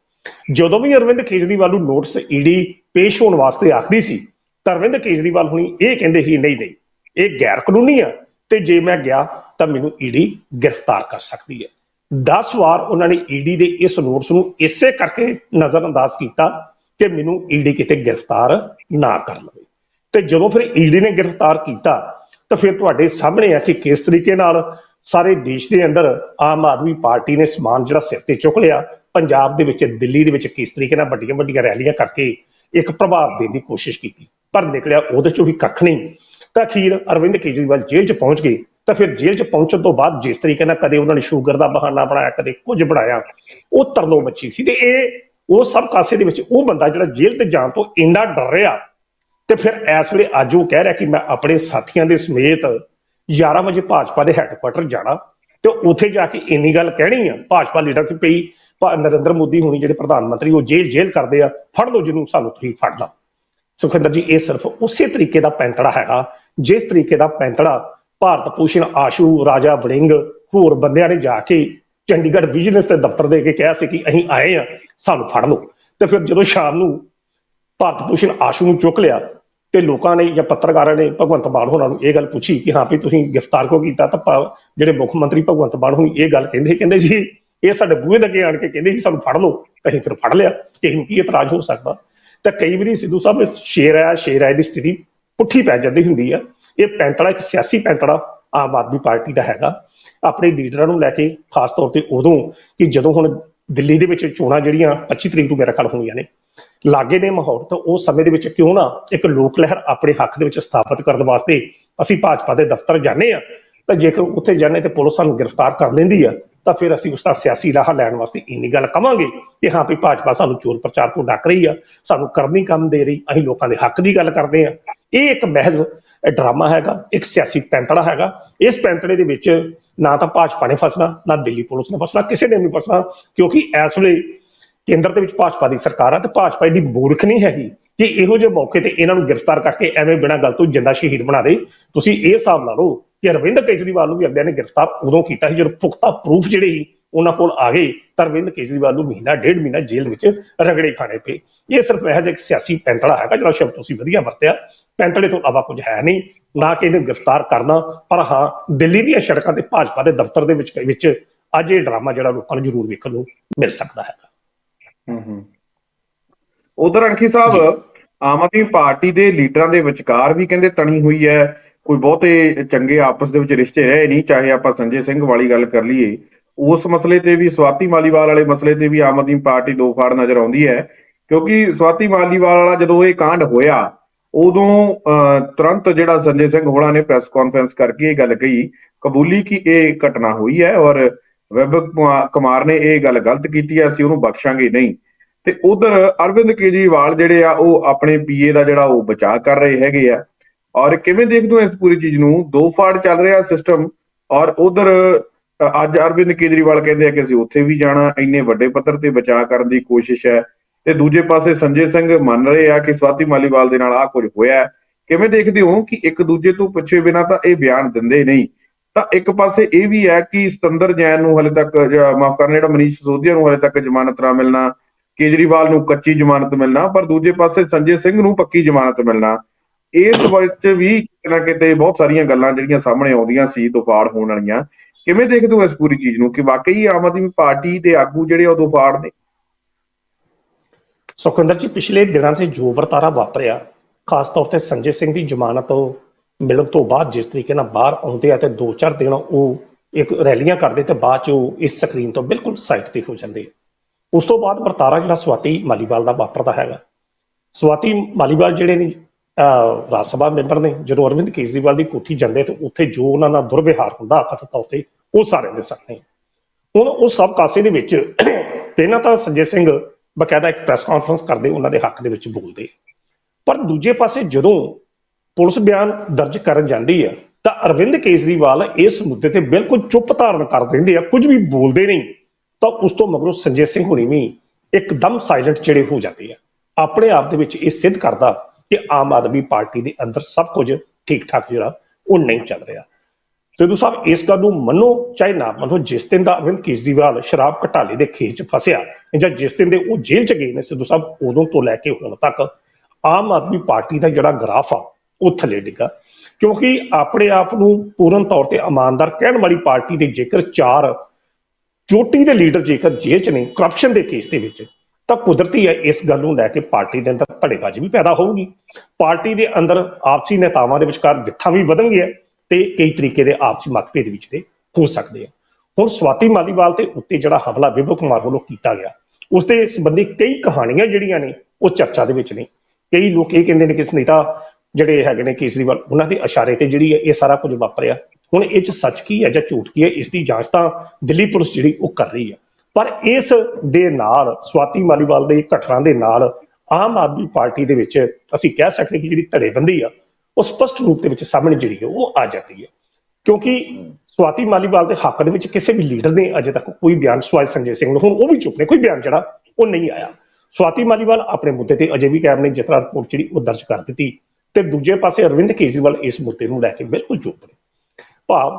S2: ਜਦੋਂ ਵੀ ਅਰਵਿੰਦ ਕੇਜਰੀਵਾਲ ਨੂੰ ਨੋਟਿਸ ਈਡੀ ਪੇਸ਼ ਹੋਣ ਵਾਸਤੇ ਆਖਦੀ ਸੀ, ਤਾਂ ਅਰਵਿੰਦ ਕੇਜਰੀਵਾਲ ਹੁਣੀ ਇਹ ਕਹਿੰਦੇ ਸੀ, ਨਹੀਂ ਨਹੀਂ, ਇਹ ਗੈਰ ਕਾਨੂੰਨੀ ਆ ਤੇ ਜੇ ਮੈਂ ਗਿਆ ਤਾਂ ਮੈਨੂੰ ਈਡੀ ਗ੍ਰਿਫਤਾਰ ਕਰ ਸਕਦੀ ਹੈ। 10 ਵਾਰ ਉਹਨਾਂ ਨੇ ਈਡੀ ਦੇ ਇਸ ਨੋਟਿਸ ਨੂੰ ਇਸੇ ਕਰਕੇ ਨਜ਼ਰਅੰਦਾਜ਼ ਕੀਤਾ ਕਿ ਮੈਨੂੰ ਈਡੀ ਕਿਤੇ ਗ੍ਰਿਫਤਾਰ ਨਾ ਕਰ ਲਵੇ। ਤੇ ਜਦੋਂ ਫਿਰ ਈਡੀ ਨੇ ਗ੍ਰਿਫਤਾਰ ਕੀਤਾ, ਤਾਂ ਫਿਰ ਤੁਹਾਡੇ ਸਾਹਮਣੇ ਆ ਕਿ ਕਿਸ ਤਰੀਕੇ ਨਾਲ ਸਾਰੇ ਦੇਸ਼ ਦੇ ਅੰਦਰ ਆਮ ਆਦਮੀ ਪਾਰਟੀ ਨੇ ਸਮਾਨ ਜਿਹੜਾ ਸਿਰ ਤੇ ਚੁੱਕ ਲਿਆ, ਪੰਜਾਬ ਦੇ ਵਿੱਚ, ਦਿੱਲੀ ਦੇ ਵਿੱਚ ਕਿਸ ਤਰੀਕੇ ਨਾਲ ਵੱਡੀਆਂ ਵੱਡੀਆਂ ਰੈਲੀਆਂ ਕਰਕੇ ਇੱਕ ਪ੍ਰਭਾਵ ਦੇਣ ਦੀ ਕੋਸ਼ਿਸ਼ ਕੀਤੀ। ਪਰ ਨਿਕਲਿਆ ਉਹਦੇ ਚੋਂ ਵੀ ਕੱਖ ਨਹੀਂ। ਤਾਂ ਅਖੀਰ ਅਰਵਿੰਦ ਕੇਜਰੀਵਾਲ ਜੇਲ੍ਹ 'ਚ ਪਹੁੰਚ ਗਏ। ਤਾਂ ਫਿਰ ਜੇਲ੍ਹ 'ਚ ਪਹੁੰਚਣ ਤੋਂ ਬਾਅਦ ਜਿਸ ਤਰੀਕੇ ਨਾਲ ਕਦੇ ਉਹਨਾਂ ਨੇ ਸ਼ੂਗਰ ਦਾ ਬਹਾਨਾ ਬਣਾਇਆ, ਕਦੇ ਕੁਝ ਬਣਾਇਆ, ਉਹ ਤਰਲੋ ਮੱਛੀ ਸੀ। ਤੇ ਇਹ, ਉਹ ਸਭ ਕਾਸੇ ਦੇ ਵਿੱਚ ਉਹ ਬੰਦਾ ਜਿਹੜਾ ਜੇਲ੍ਹ ਤੇ ਜਾਣ ਤੋਂ ਇੰਨਾ ਡਰ ਰਿਹਾ ਤੇ ਫਿਰ ਇਸ ਵੇਲੇ ਅੱਜ ਉਹ ਕਹਿ ਰਿਹਾ ਕਿ ਮੈਂ ਆਪਣੇ ਸਾਥੀਆਂ ਦੇ ਸਮੇਤ 11 ਵਜੇ ਭਾਜਪਾ ਦੇ ਹੈੱਡਕੁਆਟਰ ਜਾਣਾ ਤੇ ਉੱਥੇ ਜਾ ਕੇ ਇੰਨੀ ਗੱਲ ਕਹਿਣੀ ਆ, ਭਾਜਪਾ ਲੀਡਰ ਕਿ ਭਈ ਭਾ- ਨਰਿੰਦਰ ਮੋਦੀ ਹੋਣੀ ਜਿਹੜੇ ਪ੍ਰਧਾਨ ਮੰਤਰੀ, ਉਹ ਜੇਲ੍ਹ ਜੇਲ੍ਹ ਕਰਦੇ ਆ, ਫੜ ਲਓ ਜਿਹਨੂੰ ਸਾਨੂੰ ਤੁਸੀਂ ਫੜ ਲਾ ਸੁਖਿੰਦਰ ਜੀ, ਇਹ ਸਿਰਫ ਉਸੇ ਤਰੀਕੇ ਦਾ ਪੈਂਤੜਾ ਹੈਗਾ, ਜਿਸ ਤਰੀਕੇ ਦਾ ਪੈਂਤੜਾ ਭਾਰਤ ਭੂਸ਼ਣ ਆਸ਼ੂ, ਰਾਜਾ ਵੜਿੰਗ ਹੋਰ ਬੰਦਿਆਂ ਨੇ ਜਾ ਕੇ ਚੰਡੀਗੜ੍ਹ ਵਿਜੀਲੈਂਸ ਦੇ ਦਫ਼ਤਰ ਦੇ ਕੇ ਕਿਹਾ ਸੀ ਕਿ ਅਸੀਂ ਆਏ ਆ, ਸਾਨੂੰ ਫੜ ਲਓ। ਤੇ ਫਿਰ ਜਦੋਂ ਸ਼ਾਮ ਨੂੰ ਭਾਰਤ ਭੂਸ਼ਣ ਆਸ਼ੂ ਨੂੰ ਚੁੱਕ ਲਿਆ ਤੇ ਲੋਕਾਂ ਨੇ ਜਾਂ ਪੱਤਰਕਾਰਾਂ ਨੇ ਭਗਵੰਤ ਮਾਨ ਹੋਰਾਂ ਨੂੰ ਇਹ ਗੱਲ ਪੁੱਛੀ ਕਿ ਹਾਂ ਵੀ ਤੁਸੀਂ ਗ੍ਰਿਫਤਾਰ ਕਿਉਂ ਕੀਤਾ ਤਾਂ ਜਿਹੜੇ ਮੁੱਖ ਮੰਤਰੀ ਭਗਵੰਤ ਮਾਨ ਹੋਣੀ ਇਹ ਗੱਲ ਕਹਿੰਦੇ ਕਹਿੰਦੇ ਸੀ, ਇਹ ਸਾਡੇ ਬੂਹੇ ਦੇ ਅੱਗੇ ਆਣ ਕੇ ਕਹਿੰਦੇ ਸੀ ਸਾਨੂੰ ਫੜ ਲਓ, ਅਸੀਂ ਫਿਰ ਫੜ ਲਿਆ ਕਿਸੇ ਨੂੰ ਕੀ ਇਤਰਾਜ਼ ਹੋ ਸਕਦਾ। ਤਾਂ ਕਈ ਵਾਰੀ ਸਿੱਧੂ ਸਾਹਿਬ ਸ਼ੇਰ ਆਇਆ, ਸ਼ੇਰ ਆ ਦੀ ਸਥਿਤੀ ਪੁੱਠੀ ਪੈ ਜਾਂਦੀ ਹੁੰਦੀ ਆ। ਇਹ ਪੈਂਤੜਾ, ਇੱਕ ਸਿਆਸੀ ਪੈਂਤੜਾ ਆਮ ਆਦਮੀ ਪਾਰਟੀ ਦਾ ਹੈਗਾ। ਆਪਣੇ ਲੀਡਰਾਂ ਨੂੰ ਲੈ ਕੇ ਖਾਸ ਤੌਰ ਤੇ ਉਦੋਂ ਕਿ ਜਦੋਂ ਹੁਣ ਦਿੱਲੀ ਦੇ ਵਿੱਚ ਚੋਣਾਂ ਜਿਹੜੀਆਂ 25 ਤਰੀਕ ਨੂੰ ਮੇਰੇ ਖਿਆਲ ਹੋਣੀਆਂ ਨੇ ਲਾਗੇ ਨੇ ਮਾਹੌਲ, ਤਾਂ ਉਸ ਸਮੇਂ ਦੇ ਵਿੱਚ ਕਿਉਂ ਨਾ ਇੱਕ ਲੋਕ ਲਹਿਰ ਆਪਣੇ ਹੱਕ ਦੇ ਵਿੱਚ ਸਥਾਪਿਤ ਕਰਨ ਵਾਸਤੇ ਅਸੀਂ ਭਾਜਪਾ ਦੇ ਦਫ਼ਤਰ ਜਾਂਦੇ ਆ ਤਾਂ ਜੇਕਰ ਉੱਥੇ ਜਾਂਦੇ ਤੇ ਪੁਲਿਸ ਸਾਨੂੰ ਗ੍ਰਿਫਤਾਰ ਕਰ ਲੈਂਦੀ ਆ, ਤਾਂ ਫਿਰ ਅਸੀਂ ਉਸ ਦਾ ਸਿਆਸੀ ਰਾਹ ਲੈਣ ਵਾਸਤੇ ਇੰਨੀ ਗੱਲ ਕਵਾਂਗੇ ਕਿ ਹਾਂ ਵੀ ਭਾਜਪਾ ਸਾਨੂੰ ਚੋਰ ਪ੍ਰਚਾਰ ਤੋਂ ਡੱਕ ਰਹੀ ਆ, ਸਾਨੂੰ ਕਰਨੀ ਕੰਮ ਦੇ ਰਹੀ, ਅਸੀਂ ਲੋਕਾਂ ਦੇ ਹੱਕ ਦੀ ਗੱਲ ਕਰਦੇ ਆ ਇਹ ਇੱਕ ਮਹਿਜ਼ ਡਰਾਮਾ ਹੈਗਾ, ਇੱਕ ਸਿਆਸੀ ਪੈਂਤੜਾ ਹੈਗਾ। ਇਸ ਪੈਂਤੜੇ ਦੇ ਵਿੱਚ ਨਾ ਤਾਂ ਭਾਜਪਾ ਨੇ ਫਸਣਾ, ਨਾ ਦਿੱਲੀ ਪੁਲਿਸ ਨੇ ਫਸਣਾ, ਕਿਸੇ ਨੇ ਨਹੀਂ ਫਸਣਾ, ਕਿਉਂਕਿ ਇਸ ਵੇਲੇ ਕੇਂਦਰ ਦੇ ਵਿੱਚ ਭਾਜਪਾ ਦੀ ਸਰਕਾਰ ਆ ਤੇ ਭਾਜਪਾ ਦੀ ਮੂਰਖ ਨਹੀਂ ਹੈਗੀ ਕਿ ਇਹੋ ਜਿਹੇ ਮੌਕੇ ਤੇ ਇਹਨਾਂ ਨੂੰ ਗ੍ਰਿਫਤਾਰ ਕਰਕੇ ਐਵੇਂ ਬਿਨਾਂ ਗੱਲ ਤੋਂ ਜਿੰਦਾ ਸ਼ਹੀਦ ਬਣਾ ਦੇ। ਤੁਸੀਂ ਇਹ ਹਿਸਾਬ ਲਾ ਲਓ ਕਿ ਅਰਵਿੰਦ ਕੇਜਰੀਵਾਲ ਨੂੰ ਵੀ ਅਗਲਿਆਂ ਨੇ ਗ੍ਰਿਫਤਾਰ ਉਦੋਂ ਕੀਤਾ ਸੀ, ਜਦੋਂ ਪੁਖਤਾ ਪ੍ਰੂਫ ਜਿਹੜੇ ਸੀ, ਉਹਨਾਂ ਕੋਲ ਆ ਗਏ ਤਾਂ ਅਰਵਿੰਦ ਕੇਜਰੀਵਾਲ ਨੂੰ ਮਹੀਨਾ, ਡੇਢ ਮਹੀਨਾ ਜੇਲ੍ਹ ਵਿੱਚ ਰਗੜੇ ਖਾਣੇ ਪਏ। ਇਹ ਸਿਰਫ ਮਹਿਜ ਇੱਕ ਸਿਆਸੀ ਪੈਂਤੜਾ ਹੈਗਾ ਜਿਹੜਾ ਸ਼ਬਦ ਤੁਸੀਂ ਵਧੀਆ ਵਰਤਿਆ। ਪੈਂਤੜੇ ਤੋਂ ਇਲਾਵਾ ਕੁਝ ਹੈ ਨਹੀਂ, ਨਾ ਕਿ ਇਹਨੂੰ ਗ੍ਰਿਫਤਾਰ ਕਰਨਾ। ਪਰ ਹਾਂ, ਦਿੱਲੀ ਦੀਆਂ ਸੜਕਾਂ ਤੇ ਭਾਜਪਾ ਦੇ ਦਫ਼ਤਰ ਦੇ ਵਿੱਚ ਵਿੱਚ ਅੱਜ ਇਹ ਡਰਾਮਾ ਜਿਹੜਾ ਲੋਕਾਂ ਨੂੰ ਜ਼ਰੂਰ ਵੇਖਣ ਨੂੰ ਮਿਲ ਸਕਦਾ ਹੈ
S1: ਹੂੰ ਹੂੰ ਉਧਰ ਅਣਖੀ ਸਾਹਿਬ ਆਮ ਆਦਮੀ ਪਾਰਟੀ ਦੇ ਲੀਡਰਾਂ ਦੇ ਵਿਚਕਾਰ ਵੀ ਕਹਿੰਦੇ ਤਣੀ ਹੋਈ ਹੈ ਕੋਈ ਬਹੁਤੇ ਚੰਗੇ ਆਪਸ ਦੇ ਵਿੱਚ ਰਿਸ਼ਤੇ ਰਹੇ ਨਹੀਂ ਚਾਹੇ ਆਪਾਂ ਸੰਜੇ ਸਿੰਘ ਵਾਲੀ ਗੱਲ ਕਰ ਲਈਏ। ਉਸ ਮਸਲੇ ਤੇ ਵੀ ਸਵਾਤੀ ਮਾਲੀਵਾਲ ਵਾਲੇ ਮਸਲੇ ਤੇ ਵੀ ਆਮ ਆਦਮੀ ਪਾਰਟੀ ਦੋ ਫਾੜ ਨਜ਼ਰ ਆਉਂਦੀ ਹੈ। ਕਿਉਂਕਿ ਸਵਾਤੀ ਮਾਲੀਵਾਲ ਵਾਲਾ ਜਦੋਂ ਇਹ ਕਾਂਡ ਹੋਇਆ ਉਦੋਂ ਅਹ, ਤੁਰੰਤ ਜਿਹੜਾ ਸੰਜੇ ਸਿੰਘ ਹੋਣਾ ਨੇ ਪ੍ਰੈਸ ਕਾਨਫਰੰਸ ਕਰਕੇ ਇਹ ਗੱਲ ਕਹੀ ਕਬੂਲੀ ਕਿ ਇਹ ਘਟਨਾ ਹੋਈ ਹੈ ਔਰ ਵੈਭਵ ਕੁਮਾ- ਕੁਮਾਰ ਨੇ ਇਹ ਗੱਲ ਗਲਤ ਕੀਤੀ ਹੈ, ਅਸੀਂ ਉਹਨੂੰ ਬਖਸ਼ਾਂਗੇ ਨਹੀਂ। ਤੇ ਉਧਰ ਅਰਵਿੰਦ ਕੇਜਰੀਵਾਲ ਜਿਹੜੇ ਆ, ਉਹ ਆਪਣੇ ਪੀਏ ਦਾ ਜਿਹੜਾ ਉਹ ਬਚਾਅ ਕਰ ਰਹੇ ਹੈਗੇ ਆ। ਔਰ ਕਿਵੇਂ ਦੇਖਦੇ ਹੋ ਇਸ ਪੂਰੀ ਚੀਜ਼ ਨੂੰ? ਦੋ ਫਾੜ ਚੱਲ ਰਿਹਾ ਸਿਸਟਮ ਔਰ ਉਧਰ ਅੱਜ ਅਰਵਿੰਦ ਕੇਜਰੀਵਾਲ ਕਹਿੰਦੇ ਆ ਕਿ ਅਸੀਂ ਉੱਥੇ ਵੀ ਜਾਣਾ, ਇੰਨੇ ਵੱਡੇ ਪੱਧਰ ਤੇ ਬਚਾਅ ਕਰਨ ਦੀ ਕੋਸ਼ਿਸ਼ ਹੈ। ਤੇ ਦੂਜੇ ਪਾਸੇ ਸੰਜੇ ਸਿੰਘ ਮੰਨ ਰਹੇ ਆ ਕਿ ਸਵਾਤੀ ਮਾਲੀਵਾਲ ਦੇ ਨਾਲ ਆ ਕੁਝ ਹੋਇਆ ਕਿਵੇਂ ਦੇਖਦੇ ਹੋ ਕਿ ਇੱਕ ਦੂਜੇ ਤੋਂ ਪੁੱਛੇ ਬਿਨਾ ਤਾਂ ਇਹ ਬਿਆਨ ਦਿੰਦੇ ਨਹੀਂ? ਤਾਂ ਇੱਕ ਪਾਸੇ ਇਹ ਵੀ ਹੈ ਕਿ ਸਤੰਦਰ ਜੈਨ ਨੂੰ ਹਲੇ ਤੱਕ ਮਾਫ ਕਰਨਾ, ਜਿਹੜਾ ਮਨੀਸ਼ ਸਿਸੋਦੀਆ ਨੂੰ ਹਲੇ ਤੱਕ ਜ਼ਮਾਨਤ ਨਾ ਮਿਲਣਾ, ਕੇਜਰੀਵਾਲ ਨੂੰ ਕੱਚੀ ਜ਼ਮਾਨਤ ਮਿਲਣਾ, ਪਰ ਦੂਜੇ ਪਾਸੇ ਸੰਜੇ ਸਿੰਘ ਨੂੰ ਪੱਕੀ ਜ਼ਮਾਨਤ ਮਿਲਣਾ। ਇਸ ਵਿੱਚ ਵੀ ਕਿਤੇ ਨਾ ਕਿਤੇ ਬਹੁਤ ਸਾਰੀਆਂ ਗੱਲਾਂ ਜਿਹੜੀਆਂ ਸਾਹਮਣੇ ਆਉਂਦੀਆਂ ਸੀ ਦੁਫਾੜ ਹੋਣ ਵਾਲੀਆਂ। ਕਿਵੇਂ ਦੇਖਦੇ ਹੋ ਇਸ ਪੂਰੀ ਚੀਜ਼ ਨੂੰ ਕਿ ਵਾਕਈ ਆਮ ਆਦਮੀ ਪਾਰਟੀ ਦੇ ਆਗੂ ਜਿਹੜੇ ਉਹ ਦੁਫਾੜ ਨੇ?
S2: ਸੁਖਵਿੰਦਰ ਜੀ, ਪਿਛਲੇ ਦਿਨਾਂ 'ਚ ਜੋ ਵਰਤਾਰਾ ਵਾਪਰਿਆ, ਖਾਸ ਤੌਰ ਤੇ ਸੰਜੇ ਸਿੰਘ ਦੀ ਜ਼ਮਾਨਤ ਮਿਲਣ ਤੋਂ ਬਾਅਦ ਜਿਸ ਤਰੀਕੇ ਨਾਲ ਬਾਹਰ ਆਉਂਦੇ ਆ ਤੇ 2-4 ਦਿਨ ਉਹ ਇੱਕ ਰੈਲੀਆਂ ਕਰਦੇ ਤੇ ਬਾਅਦ 'ਚ ਉਹ ਇਸ ਸਕਰੀਨ ਤੋਂ ਬਿਲਕੁਲ ਸਾਈਡ ਤੇ ਹੋ ਜਾਂਦੇ ਉਸ ਤੋਂ ਬਾਅਦ ਵਰਤਾਰਾ ਜਿਹੜਾ ਸਵਾਤੀ ਮਾਲੀਵਾਲ ਦਾ ਵਾਪਰਦਾ ਹੈਗਾ। ਸਵਾਤੀ ਮਾਲੀਵਾਲ ਜਿਹੜੇ ਨੇ ਰਾਜ ਸਭਾ ਮੈਂਬਰ ਨੇ, ਜਦੋਂ ਅਰਵਿੰਦ ਕੇਜਰੀਵਾਲ ਦੀ ਕੋਠੀ ਜਾਂਦੇ ਤੇ ਉੱਥੇ ਜੋ ਉਹਨਾਂ ਨਾਲ ਦੁਰਵਿਹਾਰ ਹੁੰਦਾ ਕਥਿਤ ਤੌਰ ਤੇ ਉਹ ਸਾਰਿਆਂ ਦੇ ਸਾਹਮਣੇ। ਹੁਣ ਉਹ ਸਭ ਕਾਸੇ ਦੇ ਵਿੱਚ ਪਹਿਲਾਂ ਤਾਂ ਸੰਜੇ ਸਿੰਘ ਬਕਾਇਦਾ ਇੱਕ ਪ੍ਰੈਸ ਕਾਨਫਰੰਸ ਕਰਦੇ ਉਹਨਾਂ ਦੇ ਹੱਕ ਦੇ ਵਿੱਚ ਬੋਲਦੇ ਪਰ ਦੂਜੇ ਪਾਸੇ ਜਦੋਂ ਪੁਲਿਸ ਬਿਆਨ ਦਰਜ ਕਰਨ ਜਾਂਦੀ ਹੈ ਤਾਂ ਅਰਵਿੰਦ ਕੇਜਰੀਵਾਲ ਇਸ ਮੁੱਦੇ ਤੇ ਬਿਲਕੁਲ ਚੁੱਪ ਧਾਰਨ ਕਰ ਦਿੰਦੇ ਆ, ਕੁਝ ਵੀ ਬੋਲਦੇ ਨਹੀਂ, ਤਾਂ ਉਸ ਤੋਂ ਮਗਰੋਂ ਸੰਜੇ ਸਿੰਘ ਹੁਣੀ ਵੀ ਇੱਕਦਮ ਸਾਇਲੈਂਟ ਜਿਹੜੇ ਹੋ ਜਾਂਦੇ ਆ। ਆਪਣੇ ਆਪ ਦੇ ਵਿੱਚ ਇਹ ਸਿੱਧ ਕਰਦਾ ਕਿ ਆਮ ਆਦਮੀ ਪਾਰਟੀ ਦੇ ਅੰਦਰ ਸਭ ਕੁਝ ਠੀਕ ਠਾਕ ਜਿਹੜਾ, ਉਹ ਨਹੀਂ ਚੱਲ ਰਿਹਾ। ਸਿੱਧੂ ਸਾਹਿਬ, ਇਸ ਗੱਲ ਨੂੰ ਮੰਨੋ ਚਾਹੇ ਨਾ ਮੰਨੋ, ਜਿਸ ਦਿਨ ਦਾ ਅਰਵਿੰਦ ਕੇਜਰੀਵਾਲ ਸ਼ਰਾਬ ਘਟਾਲੇ ਦੇ ਖੇਚ 'ਚ ਫਸਿਆ ਜਾਂ ਜਿਸ ਦਿਨ ਦੇ ਉਹ ਜੇਲ੍ਹ 'ਚ ਗਏ ਨੇ ਸਿੱਧੂ ਸਾਹਿਬ, ਉਦੋਂ ਤੋਂ ਲੈ ਕੇ ਹੁਣ ਤੱਕ ਆਮ ਆਦਮੀ ਪਾਰਟੀ ਦਾ ਜਿਹੜਾ ਗ੍ਰਾਫ ਆ ਉਹ ਥੱਲੇ ਡਿੱਗਾ। ਕਿਉਂਕਿ ਆਪਣੇ ਆਪ ਨੂੰ ਪੂਰਨ ਤੌਰ ਤੇ ਇਮਾਨਦਾਰ ਕਹਿਣ ਵਾਲੀ ਪਾਰਟੀ ਦੇ ਜੇਕਰ ਚਾਰ ਚੋਟੀ ਦੇ ਲੀਡਰ ਜੇਕਰ ਜੇਲ੍ਹ 'ਚ ਨੇ ਕਰਪਸ਼ਨ ਦੇ ਕੇਸ ਦੇ ਵਿੱਚ, ਤਾਂ ਕੁਦਰਤੀ ਹੈ ਇਸ ਗੱਲ ਨੂੰ ਲੈ ਕੇ ਪਾਰਟੀ ਦੇ ਅੰਦਰ ਧੜੇਬਾਜ਼ੀ ਵੀ ਪੈਦਾ ਹੋਊਗੀ। ਪਾਰਟੀ ਦੇ ਅੰਦਰ ਆਪਸੀ ਨੇਤਾਵਾਂ ਦੇ ਵਿਚਕਾਰ ਵਿਥਾਂ ਵੀ ਵਧਣਗੀਆਂ ਤੇ ਕਈ ਤਰੀਕੇ ਦੇ ਆਪਸੀ ਮਤਭੇਦ ਵਿੱਚ ਦੇ ਹੋ ਸਕਦੇ ਆ। ਹੁਣ ਸਵਾਤੀ ਮਾਲੀਵਾਲ ਤੇ ਉੱਤੇ ਜਿਹੜਾ ਹਮਲਾ ਵਿਭਵ ਕੁਮਾਰ ਵੱਲੋਂ ਕੀਤਾ ਗਿਆ ਉਸ ਦੇ ਸੰਬੰਧੀ ਕਈ ਕਹਾਣੀਆਂ ਜਿਹੜੀਆਂ ਨੇ, ਉਹ ਚਰਚਾ ਦੇ ਵਿੱਚ ਨੇ। ਕਈ ਲੋਕ ਇਹ ਕਹਿੰਦੇ ਨੇ ਕਿ ਸੁਨੀਤਾ ਜਿਹੜੇ ਹੈਗੇ ਨੇ ਕੇਜਰੀਵਾਲ, ਉਹਨਾਂ ਦੇ ਇਸ਼ਾਰੇ ਤੇ ਜਿਹੜੀ ਹੈ ਇਹ ਸਾਰਾ ਕੁਝ ਵਾਪਰਿਆ। ਹੁਣ ਇਹ ਚ ਸੱਚ ਕੀ ਹੈ ਜਾਂ ਝੂਠ ਕੀ ਹੈ ਇਸ ਦੀ ਜਾਂਚ ਤਾਂ ਦਿੱਲੀ ਪੁਲਿਸ ਜਿਹੜੀ ਉਹ ਕਰ ਰਹੀ ਹੈ। ਪਰ ਇਸ ਦੇ ਨਾਲ, ਸਵਾਤੀ ਮਾਲੀਵਾਲ ਦੇ ਘਟਨਾ ਦੇ ਨਾਲ ਆਮ ਆਦਮੀ ਪਾਰਟੀ ਦੇ ਵਿੱਚ ਅਸੀਂ ਕਹਿ ਸਕਦੇ ਕਿ ਜਿਹੜੀ ਧੜੇਬੰਦੀ ਆ, ਉਹ ਸਪਸ਼ਟ ਰੂਪ ਦੇ ਵਿੱਚ ਸਾਹਮਣੇ ਜਿਹੜੀ ਹੈ, ਉਹ ਆ ਜਾਂਦੀ ਹੈ। ਕਿਉਂਕਿ ਸਵਾਤੀ ਮਾਲੀਵਾਲ ਦੇ ਹੱਕ ਦੇ ਵਿੱਚ ਕਿਸੇ ਵੀ ਲੀਡਰ ਨੇ ਅਜੇ ਤੱਕ ਕੋਈ ਬਿਆਨ ਸਵਾਈ ਸੰਜੇ ਸਿੰਘ ਨੂੰ, ਹੁਣ ਉਹ ਵੀ ਚੁੱਪ ਨੇ, ਕੋਈ ਬਿਆਨ ਜਿਹੜਾ ਉਹ ਨਹੀਂ ਆਇਆ। ਸਵਾਤੀ ਮਾਲੀਵਾਲ ਆਪਣੇ ਮੁੱਦੇ ਤੇ ਅਜੇ ਵੀ ਕੈਬ ਨੇ ਜਿਸ ਰਿਪੋਰਟ ਜਿਹੜੀ ਉਹ ਦਰਜ ਕਰ ਦਿੱਤੀ। ਤੇ ਦੂਜੇ ਪਾਸੇ ਅਰਵਿੰਦ ਕੇਜਰੀਵਾਲ ਇਸ ਮੁੱਦੇ ਨੂੰ ਲੈ ਕੇ ਬਿਲਕੁਲ ਚੁੱਪ ਨੇ। ਭਾਵ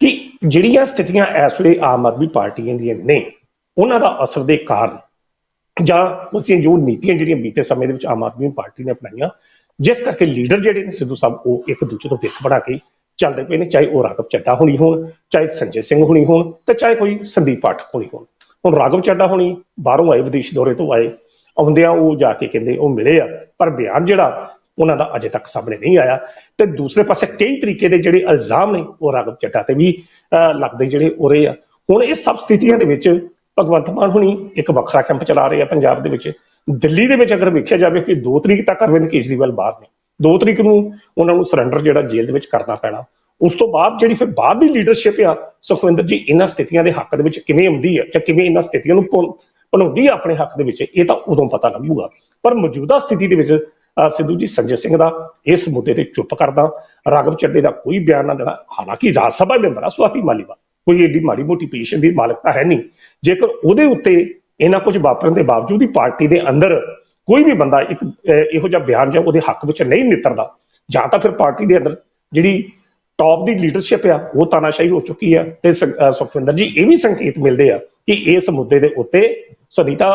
S2: ਕਿ ਜਿਹੜੀਆਂ ਸਥਿਤੀਆਂ ਇਸ ਵੇਲੇ ਆਮ ਆਦਮੀ ਪਾਰਟੀਆਂ ਦੀਆਂ ਨੇ, ਉਹਨਾਂ ਦਾ ਅਸਰ ਦੇ ਕਾਰਨ ਜਾਂ ਉਸੇ ਜੋ ਨੀਤੀਆਂ ਜਿਹੜੀਆਂ ਬੀਤੇ ਸਮੇਂ ਦੇ ਵਿੱਚ ਆਮ ਆਦਮੀ ਪਾਰਟੀ ਨੇ ਅਪਣਾਈਆਂ, ਜਿਸ ਕਰਕੇ ਲੀਡਰ ਜਿਹੜੇ ਨੇ ਸਿੱਧੂ ਸਾਹਿਬ, ਉਹ ਇੱਕ ਦੂਜੇ ਤੋਂ ਵਿੱਖ ਬਣਾ ਕੇ ਚੱਲਦੇ ਪਏ ਨੇ, ਚਾਹੇ ਉਹ ਰਾਘਵ ਚੱਡਾ ਹੋਣੀ ਹੋਣ, ਚਾਹੇ ਸੰਜੇ ਸਿੰਘ ਹੋਣੀ ਹੋਣ ਤੇ ਚਾਹੇ ਕੋਈ ਸੰਦੀਪ ਪਾਠਕ ਹੋਣੀ ਹੋਣ। ਹੁਣ ਰਾਘਵ ਚੱਡਾ ਹੋਣੀ ਬਾਹਰੋਂ ਆਏ, ਵਿਦੇਸ਼ ਦੌਰੇ ਤੋਂ ਆਏ, ਆਉਂਦਿਆਂ ਉਹ ਜਾ ਕੇ ਕਹਿੰਦੇ ਉਹ ਮਿਲੇ ਆ, ਪਰ ਬਿਆਨ ਜਿਹੜਾ ਉਹਨਾਂ ਦਾ ਅਜੇ ਤੱਕ ਸਾਹਮਣੇ ਨਹੀਂ ਆਇਆ। ਤੇ ਦੂਸਰੇ ਪਾਸੇ ਕਈ ਤਰੀਕੇ ਦੇ ਜਿਹੜੇ ਇਲਜ਼ਾਮ ਨੇ ਉਹ ਰਾਘਵ ਚੱਡਾ ਤੇ ਵੀ ਅਹ, ਲੱਗਦੇ ਜਿਹੜੇ ਹੋ ਰਹੇ ਆ। ਹੁਣ ਇਹ ਸਭ ਸਥਿਤੀਆਂ ਦੇ ਵਿੱਚ ਭਗਵੰਤ ਮਾਨ ਹੁਣੀ ਇੱਕ ਵੱਖਰਾ ਕੈਂਪ ਚਲਾ ਰਹੇ ਆ ਪੰਜਾਬ ਦੇ ਵਿੱਚ। ਦਿੱਲੀ ਦੇ ਵਿੱਚ ਅਗਰ ਵੇਖਿਆ ਜਾਵੇ ਕਿ 2 ਤਰੀਕ ਤੱਕ ਅਰਵਿੰਦ ਕੇਜਰੀਵਾਲ ਬਾਹਰ ਨੇ। 2 ਤਰੀਕ ਨੂੰ ਉਹਨਾਂ ਨੂੰ ਸਰੈਂਡਰ ਜਿਹੜਾ ਜੇਲ੍ਹ ਦੇ ਵਿੱਚ ਕਰਨਾ ਪੈਣਾ। ਉਸ ਤੋਂ ਬਾਅਦ ਜਿਹੜੀ ਫਿਰ ਬਾਅਦ ਦੀ ਲੀਡਰਸ਼ਿਪ ਆ ਸੁਖਵਿੰਦਰ ਜੀ ਇਹਨਾਂ ਸਥਿਤੀਆਂ ਦੇ ਹੱਕ ਦੇ ਵਿੱਚ ਕਿਵੇਂ ਆਉਂਦੀ ਹੈ ਜਾਂ ਕਿਵੇਂ ਇਹਨਾਂ ਸਥਿਤੀਆਂ ਨੂੰ ਭੁੰ- ਭੁਣਾਉਂਦੀ ਹੈ ਆਪਣੇ ਹੱਕ ਦੇ ਵਿੱਚ ਇਹ ਤਾਂ ਉਦੋਂ ਪਤਾ ਲੱਗੂਗਾ। ਪਰ ਮੌਜੂਦਾ ਸਥਿਤੀ ਦੇ ਵਿੱਚ ਸਿੱਧੂ ਜੀ, ਸੰਜੇ ਸਿੰਘ ਦਾ ਇਸ ਮੁੱਦੇ ਤੇ ਚੁੱਪ ਕਰਦਾ। ਰਾਘਵ ਚੱਡੇ ਦਾ ਕੋਈ ਬਿਆਨ ਨਾ ਦੇਣਾ। ਹਾਲਾਂਕਿ ਰਾਜ ਸਭਾ ਮੈਂਬਰ ਆ ਸਵਾਤੀ ਮਾਲੀਵਾਲ ਕੋਈ ਏਡੀ ਮਾੜੀ ਮੋਟੀ ਪੋਜੀਸ਼ਨ ਦੀ ਮਾਲਕ ਤਾਂ ਹੈ ਨਹੀਂ। ਜੇਕਰ ਉਹਦੇ ਉੱਤੇ ਇਹਨਾਂ ਕੁਝ ਵਾਪਰਨ ਦੇ ਬਾਵਜੂਦ ਹੀ ਪਾਰਟੀ ਦੇ ਅੰਦਰ ਕੋਈ ਵੀ ਬੰਦਾ ਇੱਕ ਇਹੋ ਜਿਹਾ ਬਿਆਨ ਜਾਂ ਉਹਦੇ ਹੱਕ ਵਿੱਚ ਨਹੀਂ ਨਿੱਤਰਦਾ, ਜਾਂ ਤਾਂ ਫਿਰ ਪਾਰਟੀ ਦੇ ਅੰਦਰ ਜਿਹੜੀ ਟੌਪ ਦੀ ਲੀਡਰਸ਼ਿਪ ਆ, ਉਹ ਤਾਨਾਸ਼ਾਹੀ ਹੋ ਚੁੱਕੀ ਆ। ਤੇ ਸੁਖਵਿੰਦਰ ਜੀ, ਇਹ ਵੀ ਸੰਕੇਤ ਮਿਲਦੇ ਆ ਕਿ ਇਸ ਮੁੱਦੇ ਦੇ ਉੱਤੇ ਸੁਨੀਤਾ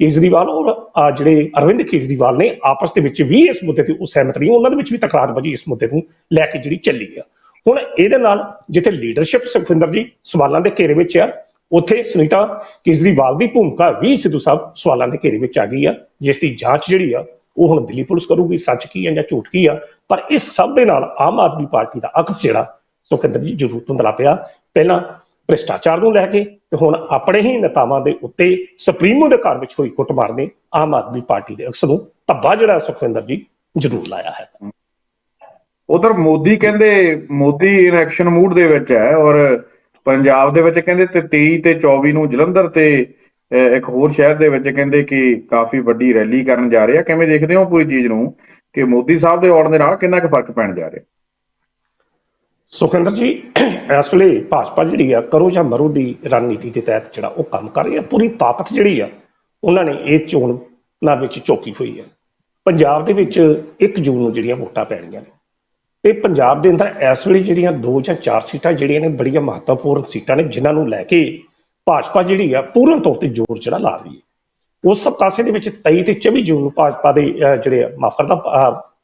S2: ਕੇਜਰੀਵਾਲ ਔਰ ਜਿਹੜੇ ਅਰਵਿੰਦ ਕੇਜਰੀਵਾਲ ਨੇ ਆਪਸ ਦੇ ਵਿੱਚ ਵੀ ਇਸ ਮੁੱਦੇ ਤੇ ਉਹ ਸਹਿਮਤ ਨਹੀਂ, ਉਹਨਾਂ ਦੇ ਵਿੱਚ ਵੀ ਤਕਰਾਰਬਾਜ਼ੀ ਇਸ ਮੁੱਦੇ ਨੂੰ ਲੈ ਕੇ ਜਿਹੜੀ ਚੱਲੀ ਆ। ਹੁਣ ਇਹਦੇ ਨਾਲ ਜਿੱਥੇ ਲੀਡਰਸ਼ਿਪ ਸੁਖਵਿੰਦਰ ਜੀ ਸਵਾਲਾਂ ਦੇ ਘੇਰੇ ਵਿੱਚ ਆ, ਉੱਥੇ ਸੁਨੀਤਾ ਕੇਜਰੀਵਾਲ ਦੀ ਭੂਮਿਕਾ ਵੀ ਸਿੱਧੂ ਸਾਹਿਬ ਸਵਾਲਾਂ ਦੇ ਘੇਰੇ ਵਿੱਚ ਆ ਗਈ ਆ, ਜਿਸ ਦੀ ਜਾਂਚ ਜਿਹੜੀ ਆ, ਉਹ ਹੁਣ ਦਿੱਲੀ ਪੁਲਿਸ ਕਰੂਗੀ, ਸੱਚ ਕੀ ਹੈ ਜਾਂ ਝੂਠ ਕੀ ਆ, ਪਰ ਇਸ ਸਭ ਦੇ ਨਾਲ ਆਮ ਆਦਮੀ ਪਾਰਟੀ ਦਾ ਅਕਸ ਜਿਹੜਾ ਸੁਖਿੰਦਰ ਜੀ ਜ਼ਰੂਰ ਧੁੰਦਲਾ ਪਿਆ। ਪਹਿਲਾਂ ਭ੍ਰਿਸ਼ਟਾਚਾਰ ਨੂੰ ਲੈ ਕੇ ਤੇ ਹੁਣ ਆਪਣੇ ਹੀ ਨੇਤਾਵਾਂ ਦੇ ਉੱਤੇ ਸੁਪਰੀਮੋ ਦੇ ਘਰ ਵਿੱਚ ਹੋਈ ਕੁੱਟਮਾਰ ਨੇ ਆਮ ਆਦਮੀ ਪਾਰਟੀ ਦੇ ਅਕਸ ਨੂੰ ਧੱਬਾ ਜਿਹੜਾ ਸੁਖਵਿੰਦਰ ਜੀ ਜ਼ਰੂਰ ਲਾਇਆ ਹੈ।
S1: ਉਧਰ ਮੋਦੀ ਕਹਿੰਦੇ, ਮੋਦੀ ਇਨਐਕਸ਼ਨ ਮੂਡ ਦੇ ਵਿੱਚ ਹੈ ਔਰ ਪੰਜਾਬ ਦੇ ਵਿੱਚ ਕਹਿੰਦੇ ਤੇ 23 ਤੇ 24 ਨੂੰ ਜਲੰਧਰ ਤੇ ਇੱਕ ਹੋਰ ਸ਼ਹਿਰ ਦੇ ਵਿੱਚ ਕਹਿੰਦੇ ਕਿ ਕਾਫੀ ਵੱਡੀ ਰੈਲੀ ਕਰਨ ਜਾ ਰਹੇ ਆ। ਕਿਵੇਂ ਦੇਖਦੇ ਹੋ ਪੂਰੀ ਚੀਜ਼ ਨੂੰ? ਕਿ ਮੋਦੀ ਸਾਹਿਬ ਦੇ ਆਉਣ ਦੇ ਨਾਲ ਕਿੰਨਾ ਕੁ ਫ਼ਰਕ ਪੈਣ ਜਾ ਰਿਹਾ?
S2: ਸੁਖਿੰਦਰ ਜੀ ਇਸ ਵੇਲੇ ਭਾਜਪਾ ਜਿਹੜੀ ਆ ਕਰੋ ਜਾਂ ਮਰੋ ਦੀ ਰਣਨੀਤੀ ਦੇ ਤਹਿਤ ਜਿਹੜਾ ਉਹ ਕੰਮ ਕਰ ਰਹੀ ਹੈ ਪੂਰੀ ਤਾਕਤ ਜਿਹੜੀ ਆ ਉਹਨਾਂ ਨੇ ਇਹ ਚੋਣ ਨਾ ਵਿੱਚ ਚੌਕੀ ਹੋਈ ਆ। ਪੰਜਾਬ ਦੇ ਵਿੱਚ 1 ਜੂਨ ਨੂੰ ਜਿਹੜੀਆਂ ਵੋਟਾਂ ਪੈਣੀਆਂ ਨੇ। ਤੇ ਪੰਜਾਬ ਦੇ ਅੰਦਰ ਇਸ ਵੇਲੇ ਜਿਹੜੀਆਂ ਦੋ ਜਾਂ ਚਾਰ ਸੀਟਾਂ ਜਿਹੜੀਆਂ ਨੇ ਬੜੀਆਂ ਮਹੱਤਵਪੂਰਨ ਸੀਟਾਂ ਨੇ ਜਿਨ੍ਹਾਂ ਨੂੰ ਲੈ ਕੇ ਭਾਜਪਾ ਜਿਹੜੀ ਆ ਪੂਰਨ ਤੌਰ ਤੇ ਜ਼ੋਰ ਜਿਹੜਾ ਲਾ ਰਹੀ ਹੈ ਉਸ ਸਭ ਕਾਸੇ ਦੇ ਵਿੱਚ 23 ਤੇ 24 ਜੂਨ ਨੂੰ ਭਾਜਪਾ ਦੇ ਜਿਹੜੇ ਆ, ਮਾਫ਼ ਕਰਦਾ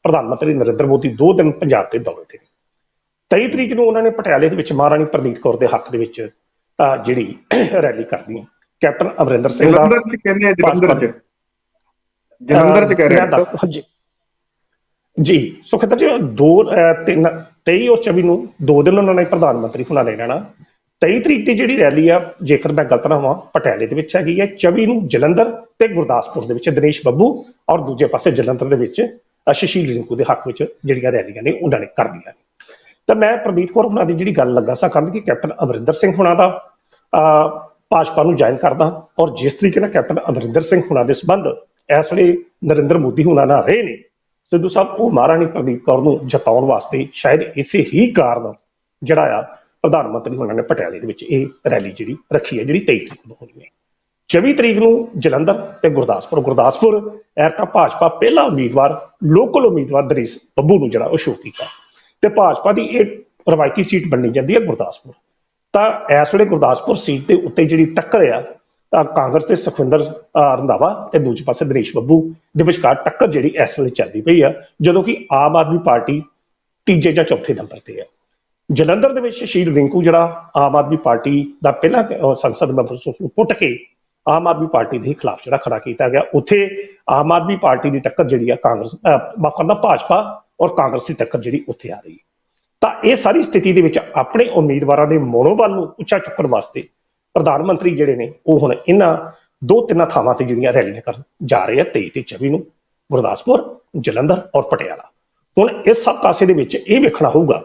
S2: ਪ੍ਰਧਾਨ ਮੰਤਰੀ ਨਰਿੰਦਰ ਮੋਦੀ ਦੋ ਦਿਨ ਪੰਜਾਬ ਦੇ ਦੌਰੇ ਤੇ 23 ਤਰੀਕ ਨੂੰ ਉਹਨਾਂ ਨੇ ਪਟਿਆਲੇ ਦੇ ਵਿੱਚ ਮਹਾਰਾਣੀ ਪ੍ਰਨੀਤ ਕੌਰ ਦੇ ਹੱਕ ਦੇ ਵਿੱਚ ਜਿਹੜੀ ਰੈਲੀ ਕਰਦੀਆਂ ਕੈਪਟਨ ਅਮਰਿੰਦਰ ਸਿੰਘ ਦਾ
S1: ਜਲੰਧਰ ਚ ਕਹਿੰਦੇ ਆ ਜਲੰਧਰ ਚ। ਜਲੰਧਰ ਚ ਕਹਿ ਰਹੇ
S2: ਜੀ ਸੁਖਿੰਦਰ ਜੀ ਦੋ ਅਹ, ਤਿੰਨ 23 ਔਰ 24 ਨੂੰ ਦੋ ਦਿਨ ਉਹਨਾਂ ਨੇ ਪ੍ਰਧਾਨ ਮੰਤਰੀ ਹੁਣਾਂ ਨੇ ਰਹਿਣਾ 23 ਤਰੀਕ ਦੀ ਜਿਹੜੀ ਰੈਲੀ ਆ ਜੇਕਰ ਮੈਂ ਗਲਤ ਨਾ ਹੋਵਾਂ ਪਟਿਆਲੇ ਦੇ ਵਿੱਚ ਹੈਗੀ ਹੈ 24 ਨੂੰ ਜਲੰਧਰ ਤੇ ਗੁਰਦਾਸਪੁਰ ਦੇ ਵਿੱਚ ਦਿਨੇਸ਼ ਬੱਬੂ ਔਰ ਦੂਜੇ ਪਾਸੇ ਜਲੰਧਰ ਦੇ ਵਿੱਚ ਸੁਸ਼ੀਲ ਰਿੰਕੂ ਦੇ ਹੱਕ ਵਿੱਚ ਜਿਹੜੀਆਂ ਰੈਲੀਆਂ ਨੇ ਉਹਨਾਂ ਨੇ ਕਰਦੀਆਂ ਨੇ ਤਾਂ ਮੈਂ ਪ੍ਰਦੀਪ ਕੌਰ ਹੁਣਾਂ ਦੀ ਜਿਹੜੀ ਗੱਲ ਲੱਗਾ ਸਾਂ ਕਰਨ ਕਿ ਕੈਪਟਨ ਅਮਰਿੰਦਰ ਸਿੰਘ ਹੁਣਾਂ ਦਾ ਭਾਜਪਾ ਨੂੰ ਜੁਆਇਨ ਕਰਦਾ ਔਰ ਜਿਸ ਤਰੀਕੇ ਨਾਲ ਕੈਪਟਨ ਅਮਰਿੰਦਰ ਸਿੰਘ ਹੁਣਾਂ ਦੇ ਸੰਬੰਧ ਇਸ ਵੇਲੇ ਨਰਿੰਦਰ ਮੋਦੀ ਹੁਣਾਂ ਨਾਲ ਰਹੇ ਨੇ, ਸਿੱਧੂ ਸਾਹਿਬ, ਉਹ ਮਹਾਰਾਣੀ ਪ੍ਰਦੀਪ ਕੌਰ ਨੂੰ ਜਤਾਉਣ ਵਾਸਤੇ ਸ਼ਾਇਦ ਇਸੇ ਹੀ ਕਾਰਨ ਜਿਹੜਾ ਆ ਪ੍ਰਧਾਨ ਮੰਤਰੀ ਹੁਣਾਂ ਨੇ ਪਟਿਆਲੇ ਦੇ ਵਿੱਚ ਇਹ ਰੈਲੀ ਜਿਹੜੀ ਰੱਖੀ ਹੈ, ਜਿਹੜੀ 23 ਤਰੀਕ ਨੂੰ ਹੋਣੀ ਹੈ। 24 ਤਰੀਕ ਨੂੰ ਜਲੰਧਰ ਤੇ ਗੁਰਦਾਸਪੁਰ ਗੁਰਦਾਸਪੁਰ ਐਰਕਾ ਭਾਜਪਾ ਪਹਿਲਾ ਉਮੀਦਵਾਰ, ਲੋਕਲ ਉਮੀਦਵਾਰ ਦਰੀਸ ਬੱਬੂ ਨੂੰ ਜਿਹੜਾ ਉਹ ਸ਼ੋਅ ਕੀਤਾ। ਤੇ ਭਾਜਪਾ ਦੀ ਇਹ ਰਵਾਇਤੀ ਸੀਟ ਬਣਨੀ ਜਾਂਦੀ ਹੈ ਗੁਰਦਾਸਪੁਰ। ਤਾਂ ਇਸ ਵੇਲੇ ਗੁਰਦਾਸਪੁਰ ਸੀਟ ਦੇ ਉੱਤੇ ਜਿਹੜੀ ਟੱਕਰ ਆ, ਤਾਂ ਕਾਂਗਰਸ ਤੇ ਸੁਖਵਿੰਦਰ ਰੰਧਾਵਾ ਤੇ ਦੂਜੇ ਪਾਸੇ ਦਿਨੇਸ਼ ਬੱਬੂ ਦੇ ਵਿਚਕਾਰ ਟੱਕਰ ਜਿਹੜੀ ਇਸ ਵੇਲੇ ਚੱਲਦੀ ਪਈ ਆ, ਜਦੋਂ ਕਿ ਆਮ ਆਦਮੀ ਪਾਰਟੀ ਤੀਜੇ ਜਾਂ ਚੌਥੇ ਨੰਬਰ ਤੇ ਆ। ਜਲੰਧਰ ਦੇ ਵਿੱਚ ਸ਼ਹੀਦ ਰਿੰਕੂ ਜਿਹੜਾ ਆਮ ਆਦਮੀ ਪਾਰਟੀ ਦਾ ਪਹਿਲਾਂ ਸੰਸਦ ਮੈਂਬਰ ਪੁੱਟ ਕੇ ਆਮ ਆਦਮੀ ਪਾਰਟੀ ਦੇ ਖਿਲਾਫ ਜਿਹੜਾ ਖੜਾ ਕੀਤਾ ਗਿਆ। ਉੱਥੇ ਆਮ ਆਦਮੀ ਪਾਰਟੀ ਦੀ ਟੱਕਰ ਜਿਹੜੀ ਆ ਕਾਂਗਰਸ ਮਾਫ਼ ਕਰਨਾ ਭਾਜਪਾ ਔਰ ਕਾਂਗਰਸ ਦੀ ਟੱਕਰ ਜਿਹੜੀ ਉੱਥੇ ਆ ਰਹੀ ਹੈ। ਤਾਂ ਇਹ ਸਾਰੀ ਸਥਿਤੀ ਦੇ ਵਿੱਚ ਆਪਣੇ ਉਮੀਦਵਾਰਾਂ ਦੇ ਮਨੋਬਲ ਨੂੰ ਉੱਚਾ ਚੁੱਕਣ ਵਾਸਤੇ ਪ੍ਰਧਾਨ ਮੰਤਰੀ ਜਿਹੜੇ ਨੇ, ਉਹ ਹੁਣ ਇਹਨਾਂ ਦੋ ਤਿੰਨਾਂ ਥਾਵਾਂ ਤੇ ਜਿਹੜੀਆਂ ਰੈਲੀਆਂ ਕਰਨ ਜਾ ਰਹੇ ਆ 23 ਤੇ 24 ਨੂੰ, ਗੁਰਦਾਸਪੁਰ, ਜਲੰਧਰ ਔਰ ਪਟਿਆਲਾ। ਹੁਣ ਇਸ ਸਭ ਪਾਸੇ ਦੇ ਵਿੱਚ ਇਹ ਵੇਖਣਾ ਹੋਊਗਾ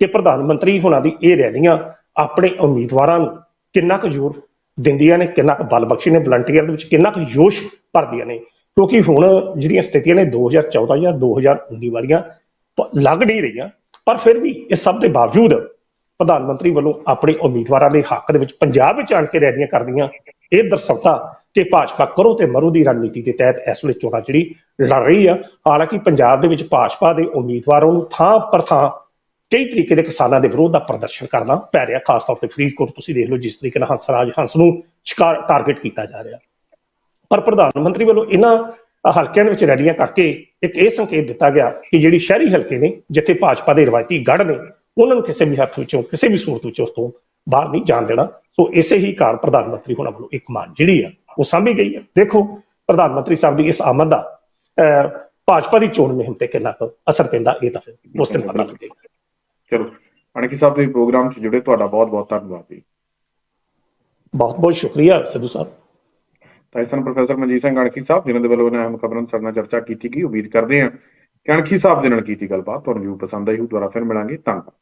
S2: ਕਿ ਪ੍ਰਧਾਨ ਮੰਤਰੀ ਹੁਣਾਂ ਦੀ ਇਹ ਰੈਲੀਆਂ ਆਪਣੇ ਉਮੀਦਵਾਰਾਂ ਨੂੰ ਕਿੰਨਾ ਕੁ ਜ਼ੋਰ ਦਿੰਦੀਆਂ ਨੇ, ਕਿੰਨਾ ਕੁ ਬਲ ਬਖਸ਼ੀ ਨੇ ਵਲੰਟੀਅਰ ਦੇ ਵਿੱਚ ਕਿੰਨਾ ਕੁ ਜੋਸ਼ ਭਰਦੀਆਂ ਨੇ ਕਿਉਂਕਿ ਹੁਣ ਜਿਹੜੀਆਂ ਸਥਿਤੀਆਂ ਨੇ 2014 ਜਾਂ 2019 ਵਾਲੀਆਂ ਲੱਗ ਨਹੀਂ ਰਹੀਆਂ। ਪਰ ਫਿਰ ਵੀ ਇਹ ਸਭ ਦੇ ਬਾਵਜੂਦ ਪ੍ਰਧਾਨ ਮੰਤਰੀ ਵੱਲੋਂ ਆਪਣੇ ਉਮੀਦਵਾਰਾਂ ਦੇ ਹੱਕ ਦੇ ਵਿੱਚ ਪੰਜਾਬ ਵਿੱਚ ਆਣ ਕੇ ਰੈਲੀਆਂ ਕਰਦੀਆਂ ਇਹ ਦਰਸਾਉਂਦਾ ਕਿ ਭਾਜਪਾ ਕਰੋ ਤੇ ਮਰੋ ਦੀ ਰਣਨੀਤੀ ਦੇ ਤਹਿਤ ਇਸ ਵੇਲੇ ਚੋਣਾਂ ਜਿਹੜੀ ਲੜ ਰਹੀ ਆ। ਹਾਲਾਂਕਿ ਪੰਜਾਬ ਦੇ ਵਿੱਚ ਭਾਜਪਾ ਦੇ ਉਮੀਦਵਾਰਾਂ ਨੂੰ ਥਾਂ ਪਰ ਥਾਂ ਕਈ ਤਰੀਕੇ ਦੇ ਕਿਸਾਨਾਂ ਦੇ ਵਿਰੋਧ ਦਾ ਪ੍ਰਦਰਸ਼ਨ ਕਰਨਾ ਪੈ ਰਿਹਾ, ਖਾਸ ਤੌਰ ਤੇ ਫਰੀਦਕੋਟ। ਤੁਸੀਂ ਦੇਖ ਲਓ ਜਿਸ ਤਰੀਕੇ ਨਾਲ ਹੰਸਰਾਜ, ਹੰਸ ਨੂੰ ਸ਼ਿਕਾਰ, ਟਾਰਗੇਟ ਕੀਤਾ ਜਾ ਰਿਹਾ। ਪਰ ਪ੍ਰਧਾਨ ਮੰਤਰੀ ਵੱਲੋਂ ਇਹਨਾਂ ਹਲਕਿਆਂ ਦੇ ਵਿੱਚ ਰੈਲੀਆਂ ਕਰਕੇ ਇੱਕ ਇਹ ਸੰਕੇਤ ਦਿੱਤਾ ਗਿਆ ਕਿ ਜਿਹੜੀ ਸ਼ਹਿਰੀ ਹਲਕੇ ਨੇ ਜਿੱਥੇ ਭਾਜਪਾ ਦੇ ਰਵਾਇਤੀ ਗੜ ਨੇ ਉਹਨਾਂ ਨੂੰ ਕਿਸੇ ਵੀ ਹੱਥ ਵਿੱਚੋਂ ਕਿਸੇ ਵੀ ਸੂਰਤ ਵਿੱਚੋਂ ਉਸ ਤੋਂ ਬਾਹਰ ਨਹੀਂ ਜਾਣ ਦੇਣਾ। ਸੋ ਇਸੇ ਹੀ ਕਾਰਨ ਪ੍ਰਧਾਨ ਮੰਤਰੀ ਹੋਣਾ ਵੱਲੋਂ ਇੱਕ ਮਾਨ ਜਿਹੜੀ ਆ ਉਹ ਸਾਂਭੀ ਗਈ ਹੈ ਦੇਖੋ ਪ੍ਰਧਾਨ ਮੰਤਰੀ ਸਾਹਿਬ ਦੀ ਇਸ ਆਮਦ ਦਾ ਭਾਜਪਾ ਦੀ ਚੋਣ ਮੁਹਿੰਮ ਤੇ ਕਿੰਨਾ ਅਸਰ ਪੈਂਦਾ ਇਹ ਤਾਂ ਫਿਰ ਉਸ ਦਿਨ ਪਤਾ ਲੱਗੇਗਾ।
S1: ਚਲੋ ਅਣਖੀ ਸਾਹਿਬ ਤੁਸੀਂ ਪ੍ਰੋਗਰਾਮ 'ਚ ਜੁੜੇ ਤੁਹਾਡਾ ਬਹੁਤ ਬਹੁਤ ਧੰਨਵਾਦ ਜੀ।
S2: ਬਹੁਤ ਬਹੁਤ ਸ਼ੁਕਰੀਆ ਸਿੱਧੂ ਸਾਹਿਬ।
S1: ਤਾਂ ਇਸ ਤਰ੍ਹਾਂ ਪ੍ਰੋਫੈਸਰ ਮਨਜੀਤ ਸਿੰਘ ਅਣਖੀ ਸਾਹਿਬ, ਜਿਨ੍ਹਾਂ ਦੇ ਵੱਲੋਂ ਇਹਨਾਂ ਅਹਿਮ ਖਬਰਾਂ ਸਾਡੇ ਨਾਲ ਚਰਚਾ ਕੀਤੀ ਗਈ, ਉਮੀਦ ਕਰਦੇ ਹਾਂ ਕਿ ਅਣਖੀ ਸਾਹਿਬ ਦੇ ਨਾਲ ਕੀਤੀ ਗੱਲਬਾਤ, ਤੁਹਾਨੂੰ ਵੀ ਪਸੰਦ ਆਈ ਹੋ ਦੁਬਾਰਾ ਫਿਰ ਮਿਲਾਂਗੇ, ਧੰਨਵਾਦ।